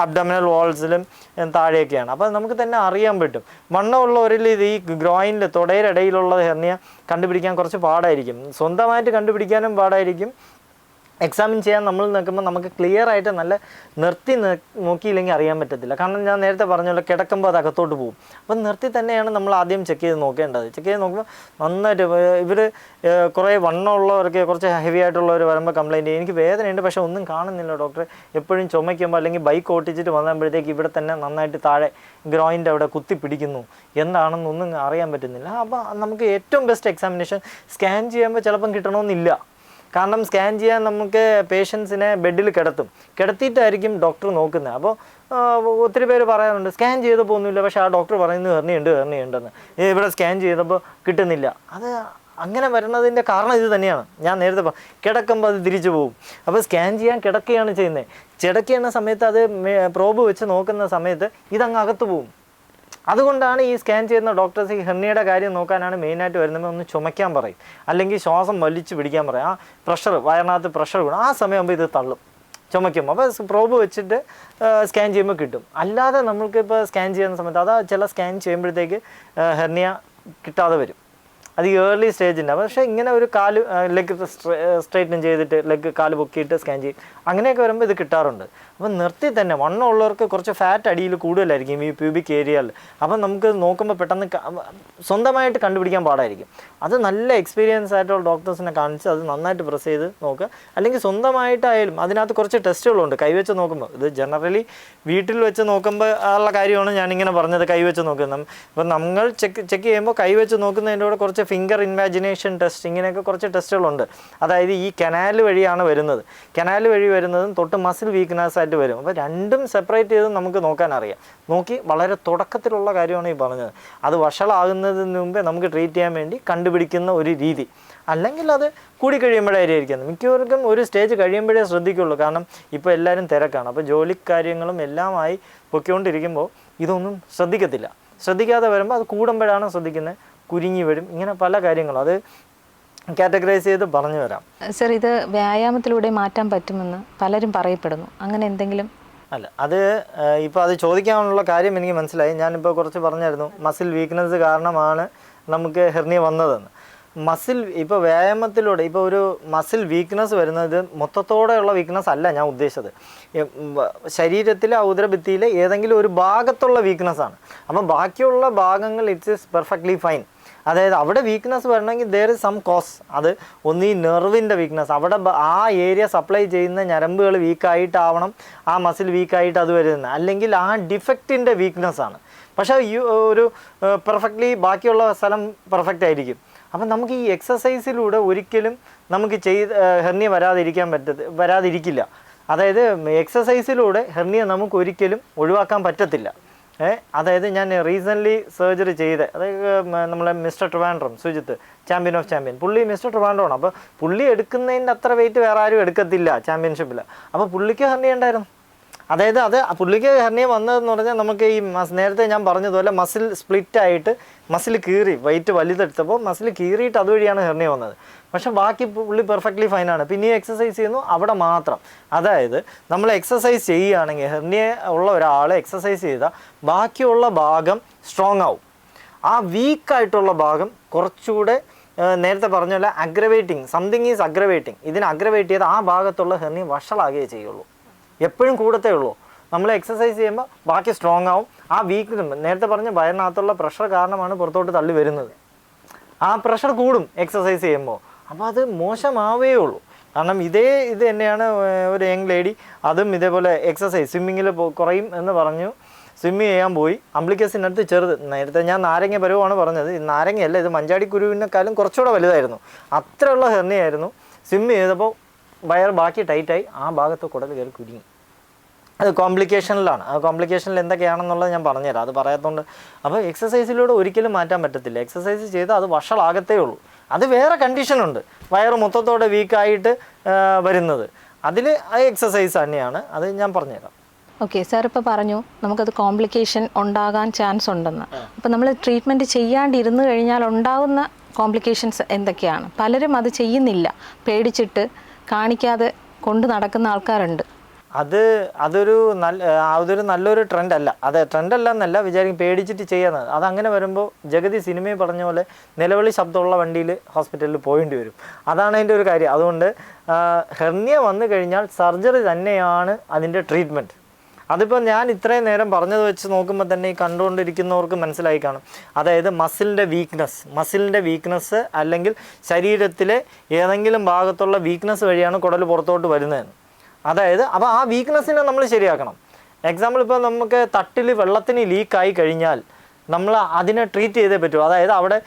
അബ്ഡമിനൽ വാൾസിലും താഴെയൊക്കെയാണ്. അപ്പോൾ നമുക്ക് തന്നെ അറിയാൻ പറ്റും. വണ്ണമുള്ളവരിൽ ഇത് ഈ ഗ്രോയിനിൽ തുടയിലിടയിലുള്ള ഹെർണിയ കണ്ടുപിടിക്കാൻ കുറച്ച് പാടായിരിക്കും. സ്വന്തമായിട്ട് കണ്ടുപിടിക്കാനും പാടായിരിക്കും. എക്സാമിൻ ചെയ്യാൻ നമ്മൾ നിൽക്കുമ്പോൾ നമുക്ക് ക്ലിയർ ആയിട്ട് നല്ല നിർത്തി നോക്കിയില്ലെങ്കിൽ അറിയാൻ പറ്റത്തില്ല. കാരണം ഞാൻ നേരത്തെ പറഞ്ഞല്ലോ കിടക്കുമ്പോൾ അത് അകത്തോട്ട് പോകും. അപ്പം നിർത്തി തന്നെയാണ് നമ്മൾ ആദ്യം ചെക്ക് ചെയ്ത് നോക്കേണ്ടത്. ചെക്ക് ചെയ്ത് നോക്കുമ്പോൾ നന്നായിട്ട് ഇവർ കുറേ വണ്ണമുള്ളവർക്ക് കുറച്ച് ഹെവി ആയിട്ടുള്ളവർ വരുമ്പോൾ കംപ്ലയിന്റ് ചെയ്യും. എനിക്ക് വേദനയുണ്ട് പക്ഷേ ഒന്നും കാണുന്നില്ല ഡോക്ടർ എപ്പോഴും ചുമയ്ക്കുമ്പോൾ അല്ലെങ്കിൽ ബൈക്ക് ഓട്ടിച്ചിട്ട് വന്നപ്പോഴത്തേക്ക് ഇവിടെ തന്നെ നന്നായിട്ട് താഴെ ഗ്രോയിന്റെ അവിടെ കുത്തി പിടിക്കുന്നു. എന്താണെന്നൊന്നും അറിയാൻ പറ്റുന്നില്ല. അപ്പോൾ നമുക്ക് ഏറ്റവും ബെസ്റ്റ് എക്സാമിനേഷൻ സ്കാൻ ചെയ്യുമ്പോൾ ചിലപ്പം കിട്ടണമെന്നില്ല. കാരണം സ്കാൻ ചെയ്യാൻ നമുക്ക് പേഷ്യൻസിനെ ബെഡിൽ കിടത്തും. കിടത്തിയിട്ടായിരിക്കും ഡോക്ടർ നോക്കുന്നത്. അപ്പോൾ ഒത്തിരി പേര് പറയാറുണ്ട് സ്കാൻ ചെയ്ത് പോകുന്നില്ല പക്ഷേ ആ ഡോക്ടർ പറയുന്നത് ഹെർണിയുണ്ടെന്ന് ഏ, ഇവിടെ സ്കാൻ ചെയ്തപ്പോൾ കിട്ടുന്നില്ല. അത് അങ്ങനെ വരുന്നതിന്റെ കാരണം ഇത് തന്നെയാണ്. ഞാൻ നേരത്തെ കിടക്കുമ്പോൾ അത് തിരിച്ചു പോകും. അപ്പോൾ സ്കാൻ ചെയ്യാൻ കിടക്കുകയാണ് ചെയ്യുന്നത്. കിടക്കുന്ന സമയത്ത് അത് പ്രോബ് വെച്ച് നോക്കുന്ന സമയത്ത് ഇതങ്ങ് അകത്ത് പോകും. അതുകൊണ്ടാണ് ഈ സ്കാൻ ചെയ്യുന്ന ഡോക്ടേഴ്സ് ഈ ഹെർണിയുടെ കാര്യം നോക്കാനാണ് മെയിനായിട്ട് വരുന്നത്. ഒന്ന് ചുമയ്ക്കാൻ പറയും. അല്ലെങ്കിൽ ശ്വാസം വലിച്ചു പിടിക്കാൻ പറയും. ആ പ്രഷർ വയറിനകത്ത് പ്രഷർ കൂടും ആ സമയമാകുമ്പോൾ ഇത് തള്ളും. ചുമയ്ക്കും. അപ്പോൾ പ്രോബ് വെച്ചിട്ട് സ്കാൻ ചെയ്യുമ്പോൾ കിട്ടും. അല്ലാതെ നമ്മൾക്ക് ഇപ്പോൾ സ്കാൻ ചെയ്യുന്ന സമയത്ത് അതാ ചില സ്കാൻ ചെയ്യുമ്പോഴത്തേക്ക് ഹെർണിയ കിട്ടാതെ വരും. അത് ഏർലി സ്റ്റേജിന്റെ പക്ഷേ ഇങ്ങനെ ഒരു കാൽ ലെഗ് സ്ട്രൈറ്റൻ ചെയ്തിട്ട് ലെഗ് കാൽ പൊക്കിയിട്ട് സ്കാൻ ചെയ്യും. അങ്ങനെയൊക്കെ വരുമ്പോൾ ഇത് കിട്ടാറുണ്ട്. അപ്പം നിർത്തി തന്നെ. വണ്ണം ഉള്ളവർക്ക് കുറച്ച് ഫാറ്റ് അടിയിൽ കൂടുതലായിരിക്കും ഈ പ്യൂബിക് ഏരിയയിൽ അപ്പം നമുക്ക് നോക്കുമ്പോൾ പെട്ടെന്ന് സ്വന്തമായിട്ട് കണ്ടുപിടിക്കാൻ പാടായിരിക്കും. അത് നല്ല എക്സ്പീരിയൻസ് ആയിട്ടുള്ള ഡോക്ടേഴ്സിനെ കാണിച്ച് അത് നന്നായിട്ട് പ്രസ് ചെയ്ത് നോക്കുക. അല്ലെങ്കിൽ സ്വന്തമായിട്ടായാലും അതിനകത്ത് കുറച്ച് ടെസ്റ്റുകളുണ്ട് കൈവച്ച് നോക്കുമ്പോൾ. ഇത് ജനറലി വീട്ടിൽ വെച്ച് നോക്കുമ്പോൾ ഉള്ള കാര്യമാണ് ഞാനിങ്ങനെ പറഞ്ഞത്. കൈവച്ച് നോക്കുന്നത്. ഇപ്പം നമ്മൾ ചെക്ക് ചെക്ക് ചെയ്യുമ്പോൾ കൈവച്ച് നോക്കുന്നതിന്റെ കൂടെ കുറച്ച് ഫിംഗർ ഇമാജിനേഷൻ ടെസ്റ്റ് ഇങ്ങനെയൊക്കെ കുറച്ച് ടെസ്റ്റുകളുണ്ട് അതായത് ഈ കനാൽ വഴിയാണ് വരുന്നത്. കനാൽ വഴി വരുന്നതും തൊട്ട് മസിൽ വീക്ക്നെസ് ആയിട്ട് വരും. അപ്പോൾ രണ്ടും സെപ്പറേറ്റ് ചെയ്ത് നമുക്ക് നോക്കാൻ അറിയാം. നോക്കി വളരെ തുടക്കത്തിലുള്ള കാര്യമാണ് ഈ പറഞ്ഞത്. അത് വഷളാകുന്നതിന് മുമ്പേ നമുക്ക് ട്രീറ്റ് ചെയ്യാൻ വേണ്ടി കണ്ടുപിടിക്കുന്ന ഒരു രീതി. അല്ലെങ്കിൽ അത് കൂടി കഴിയുമ്പോഴായിരിക്കും. മിക്കവർക്കും ഒരു സ്റ്റേജ് കഴിയുമ്പോഴേ ശ്രദ്ധിക്കുള്ളൂ. കാരണം ഇപ്പോൾ എല്ലാവരും തിരക്കാണ്. അപ്പോൾ ജോലി കാര്യങ്ങളും എല്ലാമായി പൊയ്ക്കൊണ്ടിരിക്കുമ്പോൾ ഇതൊന്നും ശ്രദ്ധിക്കത്തില്ല. ശ്രദ്ധിക്കാതെ വരുമ്പോൾ അത് കൂടുമ്പോഴാണ് ശ്രദ്ധിക്കുന്നത്. കുരുങ്ങി വരും. ഇങ്ങനെ പല കാര്യങ്ങളും. അത് കാറ്റഗറൈസ് ചെയ്ത് പറഞ്ഞു വരാം സർ ഇത് വ്യായാമത്തിലൂടെ മാറ്റാൻ പറ്റുമെന്ന് പലരും പറയപ്പെടുന്നു. അങ്ങനെ എന്തെങ്കിലും? അല്ല അത് ഇപ്പോൾ അത് ചോദിക്കാനുള്ള കാര്യം എനിക്ക് മനസ്സിലായി. ഞാനിപ്പോൾ കുറച്ച് പറഞ്ഞായിരുന്നു മസിൽ വീക്ക്നെസ് കാരണമാണ് നമുക്ക് ഹെർണിയ വന്നതെന്ന്. മസിൽ ഇപ്പോൾ വ്യായാമത്തിലൂടെ ഇപ്പോൾ ഒരു മസിൽ വീക്ക്നെസ് വരുന്നത് മൊത്തത്തോടെയുള്ള വീക്ക്നെസ് അല്ല ഞാൻ ഉദ്ദേശിച്ചത്. ശരീരത്തിലെ ഔദരഭിത്തിയിലെ ഏതെങ്കിലും ഒരു ഭാഗത്തുള്ള വീക്ക്നെസ് ആണ്. അപ്പം ബാക്കിയുള്ള ഭാഗങ്ങൾ ഇറ്റ്സ് ഇസ് പെർഫെക്റ്റ്ലി ഫൈൻ. അതായത് അവിടെ വീക്ക്നെസ് വരണമെങ്കിൽ ദർ ഇസ് സം കോസ് അത് ഒന്ന് ഈ നെർവിന്റെ വീക്ക്നെസ് അവിടെ ആ ഏരിയ സപ്ലൈ ചെയ്യുന്ന ഞരമ്പുകൾ വീക്കായിട്ടാവണം ആ മസിൽ വീക്കായിട്ട് അത് വരുന്നത്. അല്ലെങ്കിൽ ആ ഡിഫക്റ്റിന്റെ വീക്ക്നെസ് ആണ്. പക്ഷേ ഒരു പെർഫെക്റ്റ്ലി ബാക്കിയുള്ള സ്ഥലം പെർഫെക്റ്റ് ആയിരിക്കും. അപ്പം നമുക്ക് ഈ എക്സസൈസിലൂടെ ഒരിക്കലും നമുക്ക് ചെയ്ത് ഹെർണിയ വരാതിരിക്കാൻ പറ്റത്ത് വരാതിരിക്കില്ല. അതായത് എക്സസൈസിലൂടെ ഹെർണിയ നമുക്ക് ഒരിക്കലും ഒഴിവാക്കാൻ പറ്റത്തില്ല. അതായത് ഞാൻ റീസെന്റ്ലി സർജറി ചെയ്ത് അതായത് നമ്മളെ mister Trivandrum Sujith champion of champion പുള്ളി മിസ്റ്റർ ട്രിവാൻഡ്രമാണ്. അപ്പോൾ പുള്ളി എടുക്കുന്നതിന്റെ അത്ര വെയിറ്റ് വേറെ ആരും എടുക്കത്തില്ല ചാമ്പ്യൻഷിപ്പിൽ അപ്പോൾ പുള്ളിക്ക് ഹർണിയ ഉണ്ടായിരുന്നു അതായത് അത് പുള്ളിക്ക് ഹെർണിയ വന്നതെന്ന് പറഞ്ഞാൽ നമുക്ക് ഈ മസ് നേരത്തെ ഞാൻ പറഞ്ഞതുപോലെ മസിൽ സ്പ്ലിറ്റ് ആയിട്ട് മസിൽ കീറി വെയിറ്റ് വലുതെടുത്തപ്പോൾ മസിൽ കീറിയിട്ട് അതുവഴിയാണ് ഹെർണിയ വന്നത്. പക്ഷെ ബാക്കി പുള്ളി പെർഫെക്റ്റ്ലി ഫൈനാണ് പിന്നെ എക്സസൈസ് ചെയ്യുന്നു അവിടെ മാത്രം. അതായത് നമ്മൾ എക്സസൈസ് ചെയ്യുകയാണെങ്കിൽ ഹെർണിയ ഉള്ള ഒരാൾ എക്സസൈസ് ചെയ്താൽ ബാക്കിയുള്ള ഭാഗം സ്ട്രോങ് ആവും. ആ വീക്കായിട്ടുള്ള ഭാഗം കുറച്ചുകൂടെ നേരത്തെ പറഞ്ഞ പോലെ അഗ്രവേറ്റിംഗ് സംതിങ് ഈസ് അഗ്രവേറ്റിംഗ് ഇതിന് അഗ്രവേറ്റ് ചെയ്ത് ആ ഭാഗത്തുള്ള ഹെർണി വഷളാകുകയേ ചെയ്യുള്ളൂ. എപ്പോഴും കൂടത്തേ ഉള്ളൂ. നമ്മൾ എക്സസൈസ് ചെയ്യുമ്പോൾ ബാക്കി സ്ട്രോങ് ആവും. ആ വീക്ക് നേരത്തെ പറഞ്ഞ വയറിനകത്തുള്ള പ്രഷർ കാരണമാണ് പുറത്തോട്ട് തള്ളി വരുന്നത്. ആ പ്രഷർ കൂടും എക്സസൈസ് ചെയ്യുമ്പോൾ അപ്പോൾ അത് മോശമാവേ ഉള്ളൂ. കാരണം ഇതേ ഇത് തന്നെയാണ് ഒരു യങ് ലേഡി അതും ഇതേപോലെ എക്സസൈസ് സ്വിമ്മിങ്ങിൽ കുറയും എന്ന് പറഞ്ഞു. സ്വിമ്മ് ചെയ്യാൻ പോയി. അംബ്ലിക്കസിനടുത്ത് ചെറുത്. നേരത്തെ ഞാൻ നാരങ്ങ പരുവാണ് പറഞ്ഞത്. നാരങ്ങയല്ല ഇത് മഞ്ചാടി കുരുവിനേക്കാളും കുറച്ചുകൂടെ വലുതായിരുന്നു. അത്രയുള്ള ഹെർണിയായിരുന്നു. സ്വിമ്മ് ചെയ്തപ്പോൾ വയർ ബാക്കി ടൈറ്റായി ആ ഭാഗത്ത് കുടൽ കയറി കുരുങ്ങി. അത് കോംപ്ലിക്കേഷനിലാണ് ആ കോംപ്ലിക്കേഷനിൽ എന്തൊക്കെയാണെന്നുള്ളത് ഞാൻ പറഞ്ഞുതരാം. അത് പറയാത്തതുകൊണ്ട് അപ്പോൾ എക്സസൈസിലൂടെ ഒരിക്കലും മാറ്റാൻ പറ്റത്തില്ല. എക്സസൈസ് ചെയ്താൽ അത് വഷളാകത്തേ ഉള്ളൂ. അത് വേറെ കണ്ടീഷനുണ്ട് വയറ് മൊത്തത്തോടെ വീക്കായിട്ട് വരുന്നത്. അതിൽ ആ എക്സസൈസ് തന്നെയാണ്. അത് ഞാൻ പറഞ്ഞുതരാം. ഓക്കെ സാർ ഇപ്പോൾ പറഞ്ഞു നമുക്കത് കോംപ്ലിക്കേഷൻ ഉണ്ടാകാൻ ചാൻസ് ഉണ്ടെന്ന്. അപ്പോൾ നമ്മൾ ട്രീറ്റ്മെന്റ് ചെയ്യാണ്ടിരുന്നു കഴിഞ്ഞാൽ ഉണ്ടാകുന്ന കോംപ്ലിക്കേഷൻസ് എന്തൊക്കെയാണ്? പലരും അത് ചെയ്യുന്നില്ല. പേടിച്ചിട്ട് കാണിക്കാതെ കൊണ്ട് നടക്കുന്ന ആൾക്കാരുണ്ട്. അത് അതൊരു നല്ല അതൊരു നല്ലൊരു ട്രെൻഡ് അല്ല അതെ ട്രെൻഡ് അല്ല എന്നല്ല വിചാരിക്കും പേടിച്ചിട്ട് ചെയ്യാന്നത് അങ്ങനെ വരുമ്പോൾ ജഗതി സിനിമയിൽ പറഞ്ഞ പോലെ നിലവിളി ശബ്ദമുള്ള വണ്ടിയിൽ ഹോസ്പിറ്റലിൽ പോകേണ്ടി വരും. അതാണ് അതിന്റെ ഒരു കാര്യം. അതുകൊണ്ട് ഹെർണിയ വന്നു കഴിഞ്ഞാൽ സർജറി തന്നെയാണ് അതിന്റെ ട്രീറ്റ്മെന്റ്. അതിപ്പോൾ ഞാൻ ഇത്രയും നേരം പറഞ്ഞത് വെച്ച് നോക്കുമ്പോൾ തന്നെ ഈ കണ്ടുകൊണ്ടിരിക്കുന്നവർക്ക് മനസ്സിലായി കാണും. അതായത് മസിലിന്റെ വീക്ക്നെസ് മസിലിന്റെ വീക്ക്നെസ് അല്ലെങ്കിൽ ശരീരത്തിലെ ഏതെങ്കിലും ഭാഗത്തുള്ള വീക്ക്നെസ് വഴിയാണ് കുടൽ പുറത്തോട്ട് വരുന്നതെന്ന്. അതായത് അപ്പോൾ ആ വീക്ക്നെസ്സിനെ നമ്മൾ ശരിയാക്കണം. എക്സാമ്പിൾ ഇപ്പോൾ നമുക്ക് തട്ടിൽ വെള്ളത്തിന് ലീക്കായി കഴിഞ്ഞാൽ നമ്മൾ അതിനെ ട്രീറ്റ് ചെയ്തേ പറ്റൂ. അതായത് അവിടെ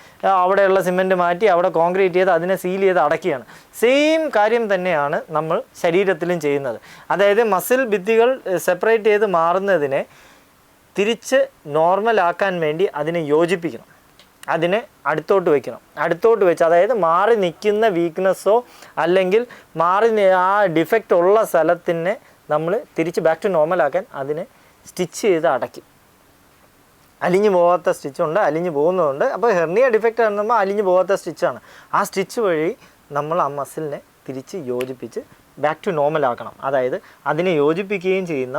അവിടെയുള്ള സിമെന്റ് മാറ്റി അവിടെ കോൺക്രീറ്റ് ചെയ്ത് അതിനെ സീൽ ചെയ്ത് അടക്കുകയാണ് സെയിം കാര്യം തന്നെയാണ് നമ്മൾ ശരീരത്തിലും ചെയ്യുന്നത്. അതായത് മസിൽ ഭിത്തികൾ സെപ്പറേറ്റ് ചെയ്ത് മാറുന്നതിനെ തിരിച്ച് നോർമലാക്കാൻ വേണ്ടി അതിനെ യോജിപ്പിക്കണം. അതിനെ അടുത്തോട്ട് വെക്കണം. അടുത്തോട്ട് വെച്ച് അതായത് മാറി നിൽക്കുന്ന വീക്ക്നെസ്സോ അല്ലെങ്കിൽ മാറി ആ ഡിഫക്റ്റ് ഉള്ള സ്ഥലത്തിനെ നമ്മൾ തിരിച്ച് ബാക്ക് ടു നോർമലാക്കാൻ അതിനെ സ്റ്റിച്ച് ചെയ്ത് അടയ്ക്കും. അലിഞ്ഞു പോകാത്ത സ്റ്റിച്ചുണ്ട് അലിഞ്ഞു പോകുന്നതുണ്ട്. അപ്പോൾ ഹെർണിയ ഡിഫക്റ്റ് ആണെന്നുമ്പോൾ അലിഞ്ഞു പോകാത്ത സ്റ്റിച്ചാണ് ആ സ്റ്റിച്ച് വഴി നമ്മൾ ആ മസിലിനെ തിരിച്ച് യോജിപ്പിച്ച് ബാക്ക് ടു നോർമൽ ആക്കണം. അതായത് അതിനെ യോജിപ്പിക്കുകയും ചെയ്യുന്ന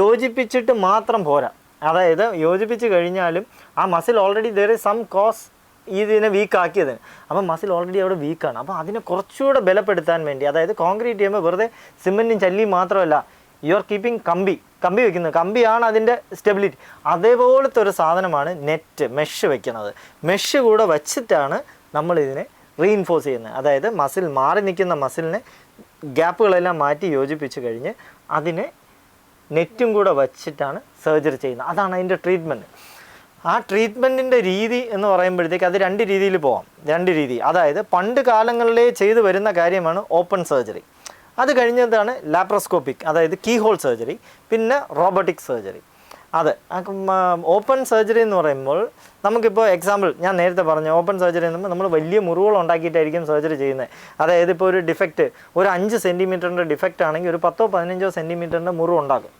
യോജിപ്പിച്ചിട്ട് മാത്രം പോരാ. അതായത് യോജിപ്പിച്ച് കഴിഞ്ഞാലും ആ muscle already there is some cause ഇതിനെ വീക്കാക്കിയത് അപ്പോൾ മസിൽ ഓൾറെഡി അവിടെ വീക്കാണ് അപ്പോൾ അതിനെ കുറച്ചുകൂടെ ബലപ്പെടുത്താൻ വേണ്ടി അതായത് കോൺക്രീറ്റ് ചെയ്യുമ്പോൾ വെറുതെ സിമെന്റും ചല്ലിയും മാത്രമല്ല യു ആർ കീപ്പിംഗ് കമ്പി. കമ്പി വെക്കുന്നത്. കമ്പിയാണ് അതിന്റെ സ്റ്റെബിലിറ്റി അതേപോലത്തെ ഒരു സാധനമാണ് നെറ്റ് മെഷ് വെക്കുന്നത്. മെഷ് കൂടെ വച്ചിട്ടാണ് നമ്മളിതിനെ റീഇൻഫോഴ്സ് ചെയ്യുന്നത്. അതായത് മസിൽ മാറി നിൽക്കുന്ന മസിലിനെ ഗ്യാപ്പുകളെല്ലാം മാറ്റി യോജിപ്പിച്ച് കഴിഞ്ഞ് അതിനെ നെറ്റും കൂടെ വച്ചിട്ടാണ് സർജറി ചെയ്യുന്നത്. അതാണ് അതിന്റെ ട്രീറ്റ്മെന്റ് ആ ട്രീറ്റ്മെന്റിന്റെ രീതി എന്ന് പറയുമ്പോഴത്തേക്ക് അത് രണ്ട് രീതിയിൽ പോവാം. രണ്ട് രീതി. അതായത് പണ്ട് കാലങ്ങളിലേ ചെയ്തു വരുന്ന കാര്യമാണ് ഓപ്പൺ സർജറി അത് കഴിഞ്ഞതാണ് ലാപ്രോസ്കോപ്പിക് അതായത് കീ ഹോൾ സർജറി പിന്നെ റോബോട്ടിക് സർജറി അതെ ഓപ്പൺ സർജറി എന്ന് പറയുമ്പോൾ നമുക്കിപ്പോൾ എക്സാമ്പിൾ ഞാൻ നേരത്തെ പറഞ്ഞു ഓപ്പൺ സർജറി എന്ന് നമ്മൾ വലിയ മുറിവുകൾ ഉണ്ടാക്കിയിട്ടായിരിക്കും സർജറി ചെയ്യുന്നത്. അതായത് ഇപ്പോൾ ഒരു ഡിഫക്റ്റ് ഒരു അഞ്ച് സെന്റിമീറ്ററിന്റെ ഡിഫക്റ്റ് ആണെങ്കിൽ ഒരു പത്തോ പതിനഞ്ചോ സെന്റിമീറ്ററിന്റെ മുറിവ് ഉണ്ടാക്കും